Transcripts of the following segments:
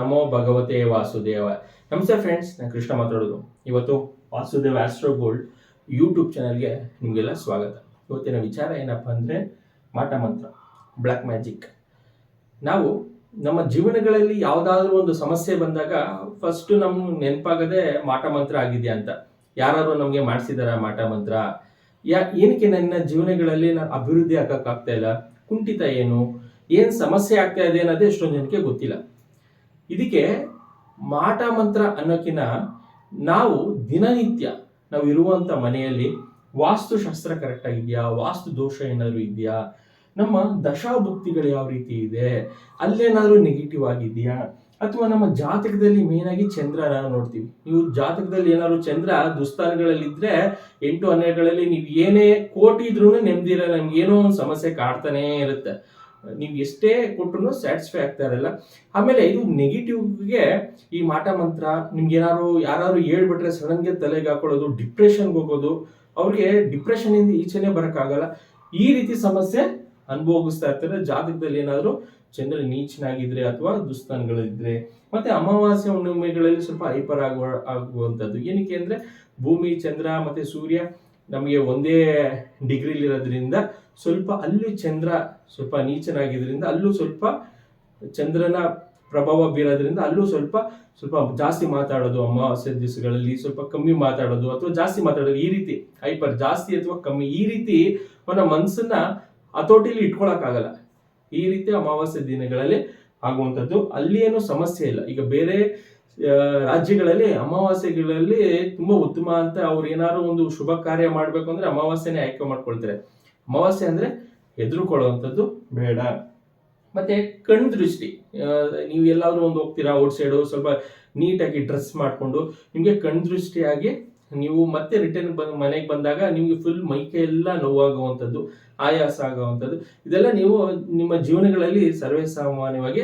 ನಮೋ ಭಗವತೆ ವಾಸುದೇವ. ನಮಸ್ತೆ ಫ್ರೆಂಡ್ಸ್ ನಾನು ಕೃಷ್ಣ ಮಾತಾಡೋದು. ಇವತ್ತು ವಾಸುದೇವ ಆಸ್ಟ್ರೋ ಗೋಲ್ಡ್ ಯೂಟ್ಯೂಬ್ ಚಾನಲ್ಗೆ ನಿಮಗೆಲ್ಲ ಸ್ವಾಗತ. ಇವತ್ತಿನ ವಿಚಾರ ಏನಪ್ಪ ಅಂದರೆ ಮಾಟ ಮಂತ್ರ ಬ್ಲ್ಯಾಕ್ ಮ್ಯಾಜಿಕ್ ನಾವು ನಮ್ಮ ಜೀವನಗಳಲ್ಲಿ ಯಾವುದಾದ್ರೂ ಒಂದು ಸಮಸ್ಯೆ ಬಂದಾಗ ಫಸ್ಟ್ ನಮ್ಮ ನೆನಪಾಗದೆ ಮಾಟ ಮಂತ್ರ ಆಗಿದೆಯಾ ಅಂತ. ಯಾರಾದ್ರೂ ನಮಗೆ ಮಾಡಿಸಿದಾರ ಮಾಟ ಮಂತ್ರ? ಯಾ, ಏನಕ್ಕೆ ನನ್ನ ಜೀವನಗಳಲ್ಲಿ ನಾನು ಅಭಿವೃದ್ಧಿ ಆಗಕ್ಕಾಗ್ತಾ ಇಲ್ಲ? ಕುಂಠಿತ ಏನು? ಏನು ಸಮಸ್ಯೆ ಆಗ್ತಾ ಇದೆ ಅನ್ನೋದೇ ಎಷ್ಟೊಂದು ಜನಕ್ಕೆ ಗೊತ್ತಿಲ್ಲ. ಇದಕ್ಕೆ ಮಾಟ ಮಂತ್ರ ಅನ್ನೋಕಿನ ನಾವು ದಿನನಿತ್ಯ ನಾವು ಇರುವಂತ ಮನೆಯಲ್ಲಿ ವಾಸ್ತುಶಾಸ್ತ್ರ ಕರೆಕ್ಟ್ ಆಗಿದೆಯಾ ವಾಸ್ತು ದೋಷ ಏನಾದರೂ ಇದೆಯಾ? ನಮ್ಮ ದಶಾಭುಕ್ತಿಗಳು ಯಾವ ರೀತಿ ಇದೆ? ಅಲ್ಲೇನಾದರೂ ನೆಗೆಟಿವ್ ಆಗಿದೆಯಾ? ಅಥವಾ ನಮ್ಮ ಜಾತಕದಲ್ಲಿ ಮೇನಾಗಿ ಚಂದ್ರನ ನೋಡ್ತೀವಿ. ನೀವು ಜಾತಕದಲ್ಲಿ ಏನಾದ್ರು ಚಂದ್ರ ದುಸ್ತಾನಗಳಲ್ಲಿದ್ದರೆ ಎಂಟು ಹನ್ನೆರಡುಗಳಲ್ಲಿ ನೀವು ಏನೇ ಕೋಟಿ ಇದ್ರೂ ನೆಮ್ಮದಿರ ನಮ್ಗೆ ಏನೋ ಒಂದು ಸಮಸ್ಯೆ ಕಾಡ್ತಾನೇ ಇರುತ್ತೆ. ನೀವು ಎಷ್ಟೇ ಕೊಟ್ಟರು ಸ್ಯಾಟಿಸ್ಫೈ ಆಗ್ತಾ ಇರಲ್ಲ. ಆಮೇಲೆ ಇದು ನೆಗೆಟಿವ್ಗೆ ಈ ಮಾಟ ಮಂತ್ರ, ನಿಮ್ಗೆ ಏನಾದ್ರು ಯಾರು ಹೇಳ್ಬಿಟ್ರೆ ಸಡನ್ಗೆ ತಲೆಗೆ ಹಾಕೊಳ್ಳೋದು ಡಿಪ್ರೆಷನ್ಗೆ ಹೋಗೋದು, ಅವ್ರಿಗೆ ಡಿಪ್ರೆಷನ್ ಇಂದ ಈಚೆನೆ ಬರೋಕ್ಕಾಗಲ್ಲ ಈ ರೀತಿ ಸಮಸ್ಯೆ ಅನುಭವಿಸ್ತಾ ಇರ್ತಾರೆ. ಜಾತಕದಲ್ಲಿ ಏನಾದರೂ ಚಂದ್ರ ನೀಚನಾಗಿದ್ರೆ ಅಥವಾ ದುಸ್ತಾನಗಳಿದ್ರೆ. ಮತ್ತೆ ಅಮಾವಾಸ್ಯ ಹುಣ್ಣಿಮೆಗಳಲ್ಲಿ ಸ್ವಲ್ಪ ಹೈಪರ್ ಆಗುವ, ಆಗುವಂಥದ್ದು. ಏನಕ್ಕೆ ಅಂದ್ರೆ ಭೂಮಿ, ಚಂದ್ರ ಮತ್ತೆ ಸೂರ್ಯ ನಮಗೆ ಒಂದೇ ಡಿಗ್ರಿಲಿರೋದ್ರಿಂದ ಸ್ವಲ್ಪ ಅಲ್ಲಿ ಚಂದ್ರ ಸ್ವಲ್ಪ ನೀಚನಾಗಿದ್ದರಿಂದ ಅಲ್ಲೂ ಸ್ವಲ್ಪ ಚಂದ್ರನ ಪ್ರಭಾವ ಬೀರೋದ್ರಿಂದ ಅಲ್ಲೂ ಸ್ವಲ್ಪ ಸ್ವಲ್ಪ ಜಾಸ್ತಿ ಮಾತಾಡೋದು ಅಮಾವಾಸ್ಯ ದಿವಸಗಳಲ್ಲಿ, ಸ್ವಲ್ಪ ಕಮ್ಮಿ ಮಾತಾಡೋದು ಅಥವಾ ಜಾಸ್ತಿ ಮಾತಾಡೋದು ಈ ರೀತಿ, ಹೈಪರ್ ಜಾಸ್ತಿ ಅಥವಾ ಕಮ್ಮಿ ಈ ರೀತಿ ಅವನ ಮನಸ್ಸನ್ನ ಹತೋಟಿಲಿ ಇಟ್ಕೊಳಕ್ಕಾಗಲ್ಲ. ಈ ರೀತಿ ಅಮಾವಾಸ್ಯ ದಿನಗಳಲ್ಲಿ ಆಗುವಂಥದ್ದು. ಅಲ್ಲಿ ಏನು ಸಮಸ್ಯೆ ಇಲ್ಲ. ಈಗ ಬೇರೆ ರಾಜ್ಯಗಳಲ್ಲಿ, ಅಮಾವಾಸ್ಯೆಗಳಲ್ಲಿ ತುಂಬಾ ಉತ್ತಮ ಅಂತ ಅವ್ರು ಏನಾದ್ರು ಒಂದು ಶುಭ ಕಾರ್ಯ ಮಾಡ್ಬೇಕು ಅಂದ್ರೆ ಅಮಾವಾಸ್ಯೆನೇ ಆಯ್ಕೆ ಮಾಡ್ಕೊಳ್ತಾರೆ. ಅಮಾವಾಸ್ಯೆ ಅಂದ್ರೆ ಹೆದರ್ಕೊಳ್ಳುವಂಥದ್ದು ಬೇಡ. ಮತ್ತೆ ಕಣ್ ದೃಷ್ಟಿ ನೀವು ಎಲ್ಲಾದ್ರೂ ಒಂದು ಹೋಗ್ತೀರಾ ಔಟ್ ಸೈಡು, ಸ್ವಲ್ಪ ನೀಟಾಗಿ ಡ್ರೆಸ್ ಮಾಡಿಕೊಂಡು, ನಿಮಗೆ ಕಣ್ ದೃಷ್ಟಿಯಾಗಿ ನೀವು ಮತ್ತೆ ರಿಟರ್ನ್ ಬಂದು ಮನೆಗೆ ಬಂದಾಗ ನಿಮಗೆ ಫುಲ್ ಮೈಕೆ ಎಲ್ಲ ನೋವಾಗುವಂಥದ್ದು, ಆಯಾಸ ಆಗುವಂಥದ್ದು, ಇದೆಲ್ಲ ನೀವು ನಿಮ್ಮ ಜೀವನಗಳಲ್ಲಿ ಸರ್ವೇ ಸಾಮಾನ್ಯವಾಗಿ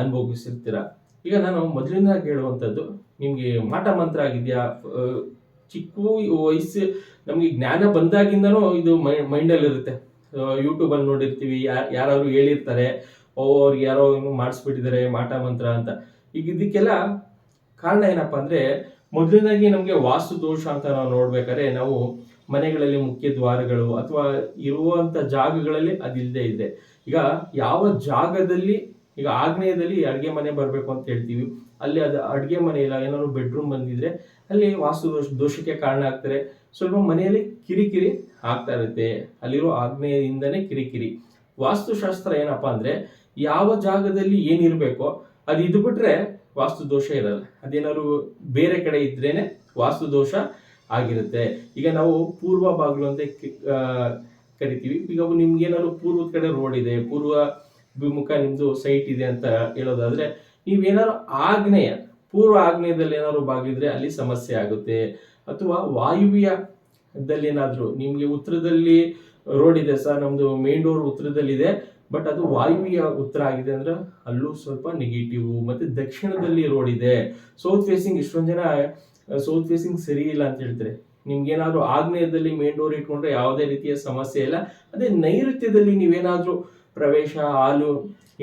ಅನುಭವಿಸಿರ್ತೀರ. ಈಗ ನಾನು ಮೊದಲಿಂದ ಕೇಳುವಂಥದ್ದು, ನಿಮಗೆ ಮಾಟ ಮಂತ್ರ ಆಗಿದೆಯಾ? ಚಿಕ್ಕ ವಯಸ್ಸು, ನಮಗೆ ಜ್ಞಾನ ಬಂದಾಗಿಂದನೂ ಇದು ಮೈಂಡಲ್ಲಿ ಇರುತ್ತೆ. ಯೂಟ್ಯೂಬಲ್ಲಿ ನೋಡಿರ್ತೀವಿ ಯಾರು ಯಾರಾದ್ರು ಹೇಳಿರ್ತಾರೆ, ಓ, ಅವ್ರಿಗೆ ಯಾರೋ ಏನು ಮಾಡಿಸ್ಬಿಟ್ಟಿದ್ದಾರೆ, ಮಾಟ ಮಂತ್ರ ಅಂತ. ಈಗ ಇದಕ್ಕೆಲ್ಲ ಕಾರಣ ಏನಪ್ಪ ಅಂದರೆ ಮೊದಲನೇದಾಗಿ ನಮಗೆ ವಾಸ್ತು ದೋಷ ಅಂತ ನಾವು ನೋಡ್ಬೇಕಾದ್ರೆ, ನಾವು ಮನೆಗಳಲ್ಲಿ ಮುಖ್ಯ ದ್ವಾರಗಳು ಅಥವಾ ಇರುವಂಥ ಜಾಗಗಳಲ್ಲಿ ಅದಿಲ್ಲದೆ ಇದೆ. ಈಗ ಯಾವ ಜಾಗದಲ್ಲಿ ಈಗ ಆಗ್ನೇಯದಲ್ಲಿ ಅಡುಗೆ ಮನೆ ಬರಬೇಕು ಅಂತ ಹೇಳ್ತೀವಿ. ಅಲ್ಲಿ ಅದು ಅಡುಗೆ ಮನೆ ಇಲ್ಲ, ಏನಾದ್ರು ಬೆಡ್ರೂಮ್ ಬಂದಿದ್ರೆ ಅಲ್ಲಿ ವಾಸ್ತು ದೋಷ, ದೋಷಕ್ಕೆ ಕಾರಣ ಆಗ್ತಾರೆ. ಸ್ವಲ್ಪ ಮನೆಯಲ್ಲಿ ಕಿರಿಕಿರಿ ಆಗ್ತಾ ಇರುತ್ತೆ. ಅಲ್ಲಿರೋ ಆಗ್ನೇಯದಿಂದನೇ ಕಿರಿಕಿರಿ. ವಾಸ್ತುಶಾಸ್ತ್ರ ಏನಪ್ಪಾ ಅಂದ್ರೆ ಯಾವ ಜಾಗದಲ್ಲಿ ಏನಿರಬೇಕೋ ಅದು ಇದು ಬಿಟ್ರೆ ವಾಸ್ತು ದೋಷ ಇರಲ್ಲ. ಅದೇನಾದ್ರು ಬೇರೆ ಕಡೆ ಇದ್ರೇನೆ ವಾಸ್ತು ದೋಷ ಆಗಿರುತ್ತೆ. ಈಗ ನಾವು ಪೂರ್ವ ಬಾಗಿಲು ಅಂತ ಕರಿತೀವಿ. ಈಗ ನಿಮ್ಗೆ ಏನಾದ್ರು ಪೂರ್ವದ ಕಡೆ ರೋಡ್ ಇದೆ, ಪೂರ್ವ ವಿಮುಖ ನಿಮ್ದು ಸೈಟ್ ಇದೆ ಅಂತ ಹೇಳೋದಾದ್ರೆ, ನೀವೇನಾದ್ರು ಆಗ್ನೇಯ, ಪೂರ್ವ ಆಗ್ನೇಯದಲ್ಲಿ ಏನಾದ್ರು ಬಾಗಿದ್ರೆ ಅಲ್ಲಿ ಸಮಸ್ಯೆ ಆಗುತ್ತೆ. ಅಥವಾ ವಾಯುವ್ಯದಲ್ಲಿ ಏನಾದರೂ, ನಿಮ್ಗೆ ಉತ್ತರದಲ್ಲಿ ರೋಡ್ ಇದೆ ಸರ್, ನಮ್ದು ಮೇನ್ ಡೋರ್ ಉತ್ತರದಲ್ಲಿದೆ ಬಟ್ ಅದು ವಾಯುವ್ಯ ಉತ್ತರ ಆಗಿದೆ ಅಂದ್ರೆ ಅಲ್ಲೂ ಸ್ವಲ್ಪ ನೆಗೆಟಿವ್ ಮತ್ತೆ ದಕ್ಷಿಣದಲ್ಲಿ ರೋಡ್ ಇದೆ. ಸೌತ್ ಫೇಸಿಂಗ್ ಇಷ್ಟೊಂದು ಜನ ಸೌತ್ ಫೇಸಿಂಗ್ ಸರಿ ಇಲ್ಲ ಅಂತ ಹೇಳ್ತಾರೆ. ನಿಮ್ಗೇನಾದ್ರೂ ಆಗ್ನೇಯದಲ್ಲಿ ಮೇನ್ ಡೋರ್ ಇಟ್ಕೊಂಡ್ರೆ ಯಾವುದೇ ರೀತಿಯ ಸಮಸ್ಯೆ ಇಲ್ಲ. ಅದೇ ನೈಋತ್ಯದಲ್ಲಿ ನೀವೇನಾದ್ರೂ ಪ್ರವೇಶ, ಹಾಲು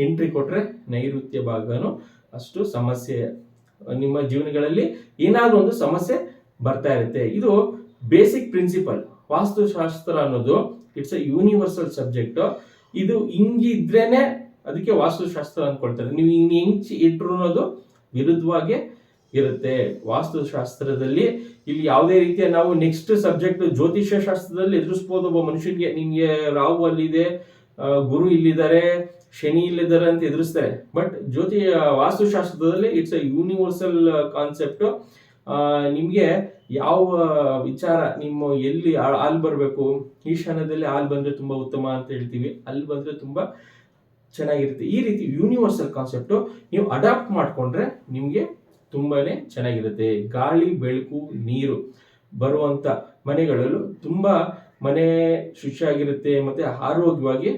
ಎಂಟ್ರಿ ಕೊಟ್ಟರೆ ನೈಋತ್ಯ ಭಾಗನು ಅಷ್ಟು ಸಮಸ್ಯೆ, ನಿಮ್ಮ ಜೀವನಗಳಲ್ಲಿ ಏನಾದರೂ ಒಂದು ಸಮಸ್ಯೆ ಬರ್ತಾ ಇರುತ್ತೆ. ಇದು ಬೇಸಿಕ್ ಪ್ರಿನ್ಸಿಪಲ್ ವಾಸ್ತುಶಾಸ್ತ್ರ ಅನ್ನೋದು ಇಟ್ಸ್ ಅ ಯೂನಿವರ್ಸಲ್ ಸಬ್ಜೆಕ್ಟ್ ಇದು ಹಿಂಗಿದ್ರೇನೆ ಅದಕ್ಕೆ ವಾಸ್ತುಶಾಸ್ತ್ರ ಅನ್ಕೊಳ್ತಾರೆ ನೀವು ಹಿಂಗೆ ಹೆಂಚಿ ಇಟ್ರು ಅನ್ನೋದು ವಿರುದ್ಧವಾಗಿ ಇರುತ್ತೆ. ವಾಸ್ತುಶಾಸ್ತ್ರದಲ್ಲಿ ಇಲ್ಲಿ ಯಾವುದೇ ರೀತಿಯ ನಾವು ನೆಕ್ಸ್ಟ್ ಸಬ್ಜೆಕ್ಟ್ ಜ್ಯೋತಿಷ್ಯ ಶಾಸ್ತ್ರದಲ್ಲಿ ಎದುರಿಸ್ಬೋದು ಒಬ್ಬ ಮನುಷ್ಯನಿಗೆ ನಿಮಗೆ ರಾಹು ಅಲ್ಲಿದೆ ಗುರು ಇಲ್ಲಿದ್ದಾರೆ, ಶನಿ ಇಲ್ಲಿದ್ದಾರೆ ಅಂತ ಎದುರಿಸ್ತಾರೆ. ಬಟ್ ಜ್ಯೋತಿ ವಾಸ್ತುಶಾಸ್ತ್ರದಲ್ಲಿ ಇಟ್ಸ್ ಅ ಯೂನಿವರ್ಸಲ್ ಕಾನ್ಸೆಪ್ಟ್ ನಿಮಗೆ ಯಾವ ವಿಚಾರ, ನಿಮ್ಮ ಎಲ್ಲಿ ಹಾಲು ಬರಬೇಕು? ಈಶಾನ್ಯದಲ್ಲಿ ಹಾಲು ಬಂದ್ರೆ ತುಂಬಾ ಉತ್ತಮ ಅಂತ ಹೇಳ್ತೀವಿ. ಅಲ್ಲಿ ಬಂದ್ರೆ ತುಂಬಾ ಚೆನ್ನಾಗಿರುತ್ತೆ. ಈ ರೀತಿ ಯೂನಿವರ್ಸಲ್ ಕಾನ್ಸೆಪ್ಟ್ ನೀವು ಅಡಾಪ್ಟ್ ಮಾಡ್ಕೊಂಡ್ರೆ ನಿಮಗೆ ತುಂಬಾನೇ ಚೆನ್ನಾಗಿರುತ್ತೆ. ಗಾಳಿ, ಬೆಳಕು, ನೀರು ಬರುವಂತ ಮನೆಗಳಲ್ಲೂ ತುಂಬಾ ಮನೆ ಶುಚಿಯಾಗಿರುತ್ತೆ, ಮತ್ತೆ ಆರೋಗ್ಯವಾಗಿ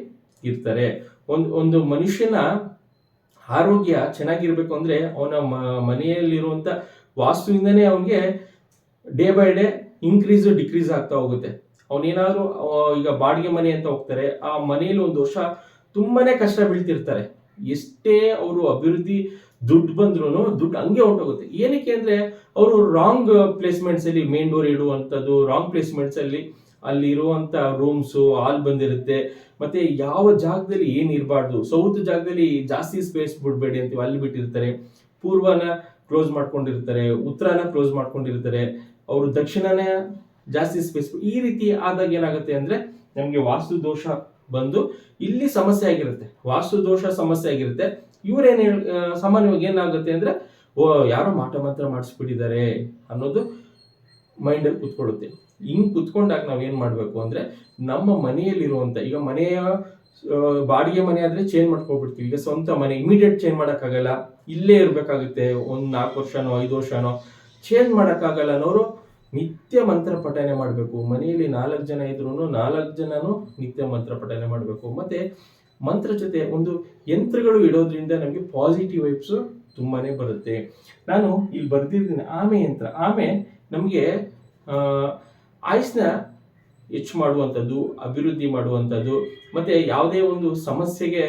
ಇರ್ತಾರೆ. ಒಂದು ಒಂದು ಮನುಷ್ಯನ ಆರೋಗ್ಯ ಚೆನ್ನಾಗಿರ್ಬೇಕು ಅಂದ್ರೆ ಅವನ ಮನೆಯಲ್ಲಿರುವಂತ ವಾಸ್ತುವಿಂದನೇ ಅವನಿಗೆ day by day increase decrease ಆಗ್ತಾ ಹೋಗುತ್ತೆ. ಅವನೇನಾದ್ರೂ ಈಗ ಬಾಡಿಗೆ ಮನೆ ಅಂತ ಹೋಗ್ತಾರೆ, ಆ ಮನೆಯಲ್ಲಿ ಒಂದು ವರ್ಷ ತುಂಬಾನೇ ಕಷ್ಟ ಬೀಳ್ತಿರ್ತಾರೆ. ಎಷ್ಟೇ ಅವರು ಅಭಿವೃದ್ಧಿ ದುಡ್ಡು ಬಂದ್ರು ದುಡ್ಡು ಹಂಗೆ ಹೊಂಟೋಗುತ್ತೆ ಏನಕ್ಕೆ ಅಂದ್ರೆ ಅವರು ರಾಂಗ್ ಪ್ಲೇಸ್ಮೆಂಟ್ಸ್ ಅಲ್ಲಿ ಮೇನ್ ಡೋರ್ ಇಡುವಂಥದ್ದು ರಾಂಗ್ ಪ್ಲೇಸ್ಮೆಂಟ್ಸ್ ಅಲ್ಲಿ ಅಲ್ಲಿ ಇರುವಂತ ರೂಮ್ಸು ಹಾಲ್ ಬಂದಿರುತ್ತೆ. ಮತ್ತೆ ಯಾವ ಜಾಗದಲ್ಲಿ ಏನು ಇರಬಾರ್ದು? ಸೌತ್ ಜಾಗದಲ್ಲಿ ಜಾಸ್ತಿ ಸ್ಪೇಸ್ ಬಿಡಬೇಡಿ ಅಂತೀವಿ ಅಲ್ಲಿ ಬಿಟ್ಟಿರ್ತಾರೆ. ಪೂರ್ವನ ಕ್ಲೋಸ್ ಮಾಡ್ಕೊಂಡಿರ್ತಾರೆ, ಉತ್ತರನ ಕ್ಲೋಸ್ ಮಾಡ್ಕೊಂಡಿರ್ತಾರೆ. ಅವರು ದಕ್ಷಿಣನೇ ಜಾಸ್ತಿ ಸ್ಪೇಸ್ ಈ ರೀತಿ ಆದಾಗ ಏನಾಗುತ್ತೆ ಅಂದ್ರೆ ನಮಗೆ ವಾಸ್ತು ದೋಷ ಬಂದು ಇಲ್ಲಿ ಸಮಸ್ಯೆ ಆಗಿರುತ್ತೆ. ವಾಸ್ತು ದೋಷ ಸಮಸ್ಯೆ ಆಗಿರುತ್ತೆ. ಇವರೇನ್ ಸಾಮಾನ್ಯವಾಗಿ ಏನಾಗುತ್ತೆ ಅಂದ್ರೆ, ಓ, ಯಾರೋ ಮಾಟ ಮಾತ್ರ ಮಾಡಿಸ್ಬಿಟ್ಟಿದ್ದಾರೆ ಅನ್ನೋದು ಮೈಂಡಲ್ಲಿ ಕುತ್ಕೊಳ್ಳುತ್ತೆ. ಹಿಂಗ್ ಕುತ್ಕೊಂಡಾಗ ನಾವ್ ಏನ್ ಮಾಡ್ಬೇಕು ಅಂದ್ರೆ ನಮ್ಮ ಮನೆಯಲ್ಲಿರುವಂತ, ಈಗ ಮನೆಯ ಬಾಡಿಗೆ ಮನೆ ಆದ್ರೆ ಚೇಂಜ್ ಮಾಡ್ಕೊಬಿಡ್ತೀವಿ. ಈಗ ಸ್ವಂತ ಮನೆ ಇಮಿಡಿಯೇಟ್ ಚೇಂಜ್ ಮಾಡೋಕ್ಕಾಗಲ್ಲ. ಇಲ್ಲೇ ಇರ್ಬೇಕಾಗುತ್ತೆ. ಒಂದ್ ನಾಲ್ಕು ವರ್ಷನೋ, ಐದು ವರ್ಷನೋ ಚೇಂಜ್ ಮಾಡೋಕ್ಕಾಗಲ್ಲ ಅನ್ನೋರು ನಿತ್ಯ ಮಂತ್ರ ಪಠನೆ ಮಾಡಬೇಕು. ಮನೆಯಲ್ಲಿ ನಾಲ್ಕು ಜನ ಇದ್ರು ನಾಲ್ಕು ಜನನು ನಿತ್ಯ ಮಂತ್ರ ಪಠನೆ ಮಾಡಬೇಕು. ಮತ್ತೆ ಮಂತ್ರ ಜೊತೆ ಒಂದು ಯಂತ್ರಗಳು ಇಡೋದ್ರಿಂದ ನಮಗೆ ಪಾಸಿಟಿವ್ ವೈಬ್ಸ್ ತುಂಬಾನೇ ಬರುತ್ತೆ. ನಾನು ಇಲ್ಲಿ ಬರ್ದಿದ್ದೀನಿ ಆಮೆ ಯಂತ್ರ. ಆಮೆ ನಮಗೆ ಆಯುಸ್ನ ಹೆಚ್ಚು ಮಾಡುವಂಥದ್ದು, ಅಭಿವೃದ್ಧಿ ಮಾಡುವಂಥದ್ದು, ಮತ್ತು ಯಾವುದೇ ಒಂದು ಸಮಸ್ಯೆಗೆ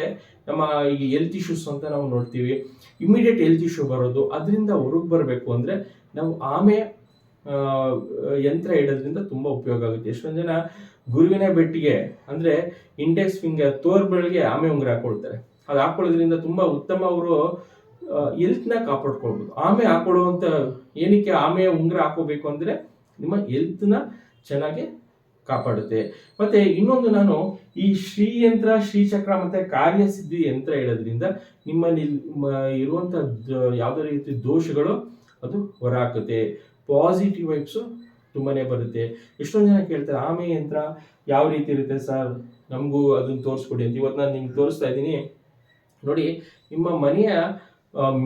ನಮ್ಮ ಈಗ ಹೆಲ್ತ್ ಇಶ್ಯೂಸ್ ಅಂತ ನಾವು ನೋಡ್ತೀವಿ ಇಮಿಡಿಯೇಟ್ ಹೆಲ್ತ್ ಇಶ್ಯೂ ಬರೋದು, ಅದರಿಂದ ಹೊರಗೆ ಬರಬೇಕು ಅಂದರೆ ನಾವು ಆಮೆ ಯಂತ್ರ ಇಡೋದ್ರಿಂದ ತುಂಬ ಉಪಯೋಗ ಆಗುತ್ತೆ. ಎಷ್ಟೊಂದು ಜನ ಗುರುವಿನ ಬೆಟ್ಟಿಗೆ ಅಂದರೆ ಇಂಡೆಕ್ಸ್ ಫಿಂಗರ್ ತೋರ್ಬಳಿಗೆ ಆಮೆ ಉಂಗುರ ಹಾಕೊಳ್ತಾರೆ. ಅದು ಹಾಕೊಳ್ಳೋದ್ರಿಂದ ತುಂಬ ಉತ್ತಮ ಅವರು ಹೆಲ್ತ್ನ ಕಾಪಾಡ್ಕೊಳ್ಬೋದು. ಆಮೆ ಹಾಕೊಳ್ಳುವಂಥ ಏನಕ್ಕೆ ಆಮೆ ಉಂಗುರ ಹಾಕೋಬೇಕು ಅಂದರೆ ನಿಮ್ಮ ಹೆಲ್ತ್ನ ಚೆನ್ನಾಗಿ ಕಾಪಾಡುತ್ತೆ. ಮತ್ತೆ ಇನ್ನೊಂದು ನಾನು ಈ ಶ್ರೀ ಯಂತ್ರ ಶ್ರೀಚಕ್ರ ಮತ್ತೆ ಕಾರ್ಯಸಿದ್ಧಿ ಯಂತ್ರ ಹೇಳೋದ್ರಿಂದ ನಿಮ್ಮಲ್ಲಿ ಇರುವಂತ ಯಾವುದೇ ರೀತಿ ದೋಷಗಳು ಅದು ಹೊರಹಾಕುತ್ತೆ ಪಾಸಿಟಿವ್ ವೈಬ್ಸು ತುಂಬಾನೇ ಬರುತ್ತೆ. ಎಷ್ಟೊಂದು ಜನ ಕೇಳ್ತಾರೆ, ಆಮೆ ಯಂತ್ರ ಯಾವ ರೀತಿ ಇರುತ್ತೆ ಸರ್? ನಮಗೂ ಅದನ್ನ ತೋರಿಸ್ಕೊಡಿ ಅಂತ. ಇವತ್ತು ನಾನು ನಿಮ್ಗೆ ತೋರಿಸ್ತಾ ಇದ್ದೀನಿ. ನೋಡಿ, ನಿಮ್ಮ ಮನೆಯ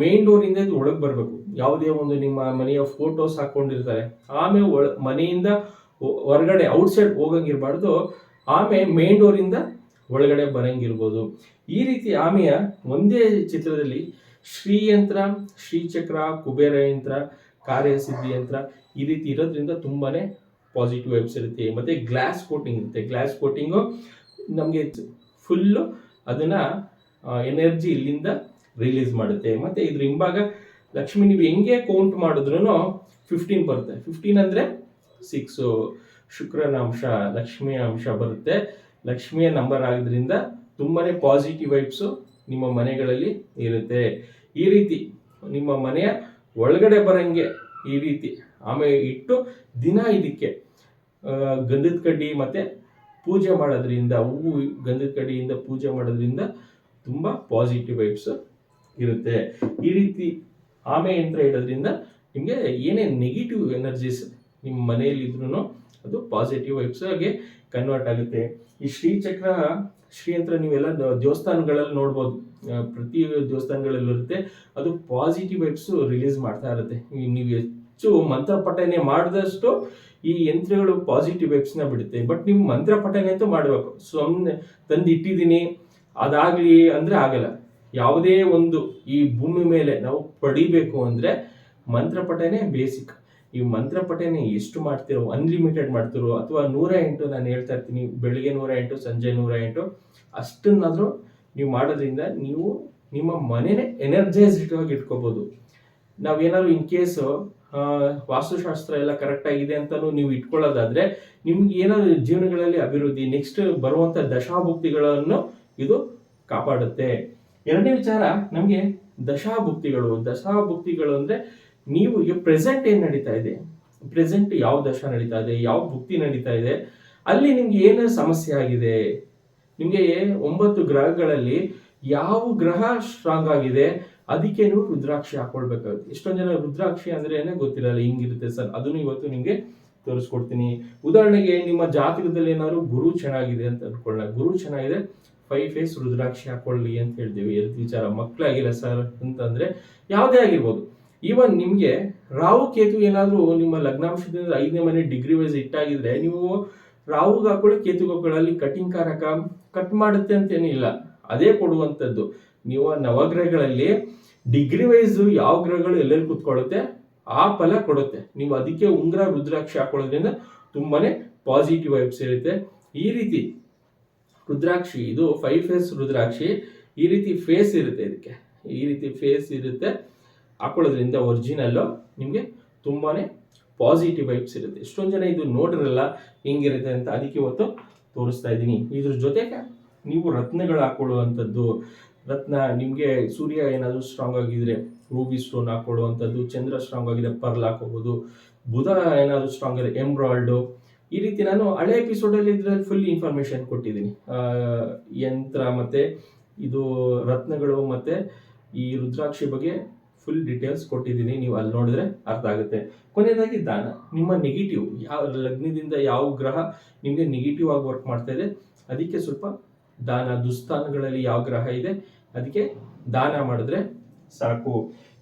ಮೇನ್ ಡೋರಿಂದ ಇದು ಒಳಗೆ ಬರಬೇಕು. ಯಾವುದೇ ಒಂದು ನಿಮ್ಮ ಮನೆಯ ಫೋಟೋಸ್ ಹಾಕೊಂಡಿರ್ತಾರೆ. ಆಮೇಲೆ ಒಳ, ಮನೆಯಿಂದ ಹೊರಗಡೆ ಔಟ್ಸೈಡ್ ಹೋಗಂಗಿರ್ಬಾರ್ದು. ಆಮೆ ಮೇನ್ ಡೋರಿಂದ ಒಳಗಡೆ ಬರಂಗಿರ್ಬೋದು. ಈ ರೀತಿ ಆಮೆಯ ಒಂದೇ ಚಿತ್ರದಲ್ಲಿ ಶ್ರೀಯಂತ್ರ, ಶ್ರೀಚಕ್ರ ಕುಬೇರ ಯಂತ್ರ ಕಾರ್ಯಸಿದ್ಧಿ ಯಂತ್ರ ಈ ರೀತಿ ಇರೋದ್ರಿಂದ ತುಂಬಾನೇ ಪಾಸಿಟಿವ್ ವೈಬ್ಸ್ ಇರುತ್ತೆ. ಮತ್ತೆ ಗ್ಲಾಸ್ ಕೋಟಿಂಗ್ ಇರುತ್ತೆ. ಗ್ಲಾಸ್ ಕೋಟಿಂಗು ನಮಗೆ ಫುಲ್ಲು ಅದನ್ನ ಎನರ್ಜಿ ಇಲ್ಲಿಂದ ರಿಲೀಸ್ ಮಾಡುತ್ತೆ. ಮತ್ತೆ ಇದ್ರ ಹಿಂಭಾಗ ಲಕ್ಷ್ಮಿ, ನೀವು ಹೆಂಗೆ ಕೌಂಟ್ ಮಾಡಿದ್ರು ಫಿಫ್ಟೀನ್ ಬರುತ್ತೆ. ಫಿಫ್ಟೀನ್ ಅಂದ್ರೆ ಸಿಕ್ಸು ಶುಕ್ರನ ಅಂಶ, ಲಕ್ಷ್ಮಿಯ ಅಂಶ ಬರುತ್ತೆ. ಲಕ್ಷ್ಮಿಯ ನಂಬರ್ ಆಗೋದ್ರಿಂದ ತುಂಬಾನೇ ಪಾಸಿಟಿವ್ ವೈಬ್ಸು ನಿಮ್ಮ ಮನೆಗಳಲ್ಲಿ ಇರುತ್ತೆ. ಈ ರೀತಿ ನಿಮ್ಮ ಮನೆಯ ಒಳಗಡೆ ಬರಂಗೆ ಈ ರೀತಿ. ಆಮೇಲೆ ಇಟ್ಟು ದಿನ ಇದಕ್ಕೆ ಗಂಧದ ಕಡ್ಡಿ ಮತ್ತೆ ಪೂಜೆ ಮಾಡೋದ್ರಿಂದ, ಹೂವು ಗಂಧದ ಕಡ್ಡಿಯಿಂದ ಪೂಜೆ ಮಾಡೋದ್ರಿಂದ ತುಂಬಾ ಪಾಸಿಟಿವ್ ವೈಬ್ಸ್ ಇರುತ್ತೆ. ಈ ರೀತಿ ಆಮೆ ಯಂತ್ರ ಇಡೋದ್ರಿಂದ ನಿಮಗೆ ಏನೇ ನೆಗೆಟಿವ್ ಎನರ್ಜೀಸ್ ನಿಮ್ಮ ಮನೆಯಲ್ಲಿ ಇದ್ರೂ ಅದು ಪಾಸಿಟಿವ್ ಆಗಿ ಕನ್ವರ್ಟ್ ಆಗುತ್ತೆ. ಈ ಶ್ರೀಚಕ್ರ ಶ್ರೀಯಂತ್ರ ನೀವೆಲ್ಲ ದೇವಸ್ಥಾನಗಳಲ್ಲಿ ನೋಡ್ಬೋದು. ಪ್ರತಿ ದೇವಸ್ಥಾನಗಳಲ್ಲಿ ಇರುತ್ತೆ. ಅದು ಪಾಸಿಟಿವ್ ವೈಬ್ಸ್ ರಿಲೀಸ್ ಮಾಡ್ತಾ ಇರುತ್ತೆ. ನೀವು ಹೆಚ್ಚು ಮಂತ್ರ ಪಠನೆ ಮಾಡಿದಷ್ಟು ಈ ಯಂತ್ರಗಳು ಪಾಸಿಟಿವ್ನ ಬಿಡುತ್ತೆ. ಬಟ್ ನಿಮ್ಮ ಮಂತ್ರ ಪಠನೆ ಅಂತೂ ಮಾಡಬೇಕು. ಸುಮ್ಮನೆ ತಂದು ಇಟ್ಟಿದ್ದೀನಿ ಅದಾಗ್ಲಿ ಅಂದ್ರೆ ಆಗಲ್ಲ. ಯಾವುದೇ ಒಂದು ಈ ಭೂಮಿ ಮೇಲೆ ನಾವು ಪಡಿಬೇಕು ಅಂದ್ರೆ ಮಂತ್ರಪಠನೆ ಬೇಸಿಕ್. ಈ ಮಂತ್ರಪಠನೆ ಎಷ್ಟು ಮಾಡ್ತಿರೋ ಅನ್ಲಿಮಿಟೆಡ್ ಮಾಡ್ತಿರೋ ಅಥವಾ ನೂರ ಎಂಟು ನಾನು ಹೇಳ್ತಾ ಇರ್ತೀನಿ, ಬೆಳಿಗ್ಗೆ ನೂರ ಎಂಟು, ಸಂಜೆ ನೂರ ಎಂಟು, ಅಷ್ಟನ್ನಾದರೂ ನೀವು ಮಾಡೋದ್ರಿಂದ ನೀವು ನಿಮ್ಮ ಮನೆನೇ ಎನರ್ಜೈಸ್ಡ್ ಆಗಿ ಇಟ್ಕೋಬಹುದು ನಾವೇನಾದ್ರು ಇನ್ ಕೇಸ್ ವಾಸ್ತುಶಾಸ್ತ್ರ ಎಲ್ಲ ಕರೆಕ್ಟ್ ಆಗಿದೆ ಅಂತಲೂ ನೀವು ಇಟ್ಕೊಳ್ಳೋದಾದ್ರೆ ನಿಮ್ಗೆ ಏನಾದ್ರು ಜೀವನಗಳಲ್ಲಿ ಅಭಿವೃದ್ಧಿ ನೆಕ್ಸ್ಟ್ ಬರುವಂತ ದಶಾಭುಕ್ತಿಗಳನ್ನು ಇದು ಕಾಪಾಡುತ್ತೆ. ಎರಡನೇ ವಿಚಾರ ನಮಗೆ ದಶಾಭುಕ್ತಿಗಳು. ದಶಾಭುಕ್ತಿಗಳು ಅಂದ್ರೆ ನೀವು ಈಗ ಪ್ರೆಸೆಂಟ್ ಏನು ನಡೀತಾ ಇದೆ? ಪ್ರೆಸೆಂಟ್ ಯಾವ ದಶ ನಡೀತಾ ಇದೆ? ಯಾವ ಭುಕ್ತಿ ನಡೀತಾ ಇದೆ? ಅಲ್ಲಿ ನಿಮ್ಗೆ ಏನು ಸಮಸ್ಯೆ ಆಗಿದೆ? ನಿಮಗೆ ಒಂಬತ್ತು ಗ್ರಹಗಳಲ್ಲಿ ಯಾವ ಗ್ರಹ ಸ್ಟ್ರಾಂಗ್ ಆಗಿದೆ? ಅದಕ್ಕೆ ನೀವು ರುದ್ರಾಕ್ಷಿ ಹಾಕೊಳ್ಬೇಕಾಗುತ್ತೆ. ಎಷ್ಟೊಂದು ಜನ ರುದ್ರಾಕ್ಷಿ ಅಂದ್ರೆ ಏನೇ ಗೊತ್ತಿರಲ್ಲ ಹಿಂಗಿರುತ್ತೆ ಸರ್. ಅದನ್ನು ಇವತ್ತು ನಿಮಗೆ ತೋರಿಸ್ಕೊಡ್ತೀನಿ. ಉದಾಹರಣೆಗೆ ನಿಮ್ಮ ಜಾತಕದಲ್ಲಿ ಏನಾದ್ರು ಗುರು ಚೆನ್ನಾಗಿದೆ ಅಂತ ಅಂದ್ಕೊಳ್ಳೋಣ ಗುರು ಚೆನ್ನಾಗಿದೆ. ಫೈವ್ ಫೇಸ್ ರುದ್ರಾಕ್ಷಿ ಹಾಕೊಳ್ಳಿ ಅಂತ ಹೇಳ್ತೀವಿ. ಎಲ್ತ್ ವಿಚಾರ? ಮಕ್ಕಳಾಗಿಲ್ಲ ಸರ್ ಅಂತಂದ್ರೆ ಯಾವುದೇ ಆಗಿರ್ಬೋದು. ಈವನ್ ನಿಮ್ಗೆ ರಾಹು ಕೇತು ಏನಾದರೂ ನಿಮ್ಮ ಲಗ್ನಾಂಶದಿಂದ ಐದನೇ ಮನೆ ಡಿಗ್ರಿ ವೈಸ್ ಇಟ್ಟಾಗಿದ್ರೆ ನೀವು ರಾಹುಗೆ ಹಾಕೊಳ್ಳಿ, ಕೇತುಗೆ ಹಾಕೊಳ್ಳಿ ಕಟಿಂಗ್ ಕಾರಕ ಕಟ್ ಮಾಡುತ್ತೆ ಅಂತೇನಿಲ್ಲ ಅದೇ ಕೊಡುವಂಥದ್ದು. ನೀವು ನವಗ್ರಹಗಳಲ್ಲಿ ಡಿಗ್ರಿ ವೈಸ್ ಯಾವ ಗ್ರಹಗಳು ಎಲ್ಲೆಲ್ಲಿ ಕೂತ್ಕೊಳ್ಳುತ್ತೆ? ಆ ಫಲ ಕೊಡುತ್ತೆ. ನೀವು ಅದಕ್ಕೆ ಉಂಗ್ರ ರುದ್ರಾಕ್ಷಿ ಹಾಕೊಳ್ಳೋದ್ರಿಂದ ತುಂಬಾನೇ ಪಾಸಿಟಿವ್ ವೈಬ್ಸ್ ಇರುತ್ತೆ. ಈ ರೀತಿ ರುದ್ರಾಕ್ಷಿ, ಇದು ಫೈವ್ ಫೇಸ್ ರುದ್ರಾಕ್ಷಿ, ಈ ರೀತಿ ಫೇಸ್ ಇರುತ್ತೆ ಇದಕ್ಕೆ. ಈ ರೀತಿ ಫೇಸ್ ಇರುತ್ತೆ, ಹಾಕೊಳ್ಳೋದ್ರಿಂದ ಒರಿಜಿನಲ್ಲು ನಿಮಗೆ ತುಂಬಾ ಪಾಸಿಟಿವ್ ವೈಬ್ಸ್ ಇರುತ್ತೆ. ಎಷ್ಟೊಂದು ಜನ ಇದು ನೋಡಿರಲ್ಲ ಹೆಂಗಿರುತ್ತೆ ಅಂತ ಅದಕ್ಕೆ ಇವತ್ತು ತೋರಿಸ್ತಾ ಇದ್ದೀನಿ. ಇದ್ರ ಜೊತೆಗೆ ನೀವು ರತ್ನಗಳು ಹಾಕೊಳ್ಳುವಂಥದ್ದು, ರತ್ನ ನಿಮಗೆ ಸೂರ್ಯ ಏನಾದರೂ ಸ್ಟ್ರಾಂಗ್ ಆಗಿದ್ರೆ ರೂಬಿ ಸ್ಟೋನ್ ಹಾಕೊಳ್ಳುವಂಥದ್ದು, ಚಂದ್ರ ಸ್ಟ್ರಾಂಗ್ ಆಗಿದೆ ಪರ್ಲ್ ಹಾಕೋಬೋದು ಬುಧ ಏನಾದರೂ ಸ್ಟ್ರಾಂಗ್ ಇದೆ ಎಂಬ್ರಾಯ್ಡು ಈ ರೀತಿ ನಾನು ಹಳೆ ಎಪಿಸೋಡಲ್ಲಿ ಇದ್ರಲ್ಲಿ ಫುಲ್ ಇನ್ಫಾರ್ಮೇಶನ್ ಕೊಟ್ಟಿದ್ದೀನಿ. ಯಂತ್ರ ಮತ್ತೆ ಇದು ರತ್ನಗಳು ಮತ್ತೆ ಈ ರುದ್ರಾಕ್ಷಿ ಬಗ್ಗೆ ಫುಲ್ ಡೀಟೇಲ್ಸ್ ಕೊಟ್ಟಿದ್ದೀನಿ. ನೀವು ಅಲ್ಲಿ ನೋಡಿದ್ರೆ ಅರ್ಥ ಆಗುತ್ತೆ. ಕೊನೆಯದಾಗಿ ದಾನ. ನಿಮ್ಮ ನೆಗೆಟಿವ್ ಯಾವ ಲಗ್ನದಿಂದ ಯಾವ ಗ್ರಹ ನಿಮಗೆ ನೆಗೆಟಿವ್ ಆಗಿ ವರ್ಕ್ ಮಾಡ್ತಾ ಇದೆ, ಅದಕ್ಕೆ ಸ್ವಲ್ಪ ದಾನ, ದುಸ್ಥಾನಗಳಲ್ಲಿ ಯಾವ ಗ್ರಹ ಇದೆ, ಅದಕ್ಕೆ ದಾನ ಮಾಡಿದ್ರೆ ಸಾಕು.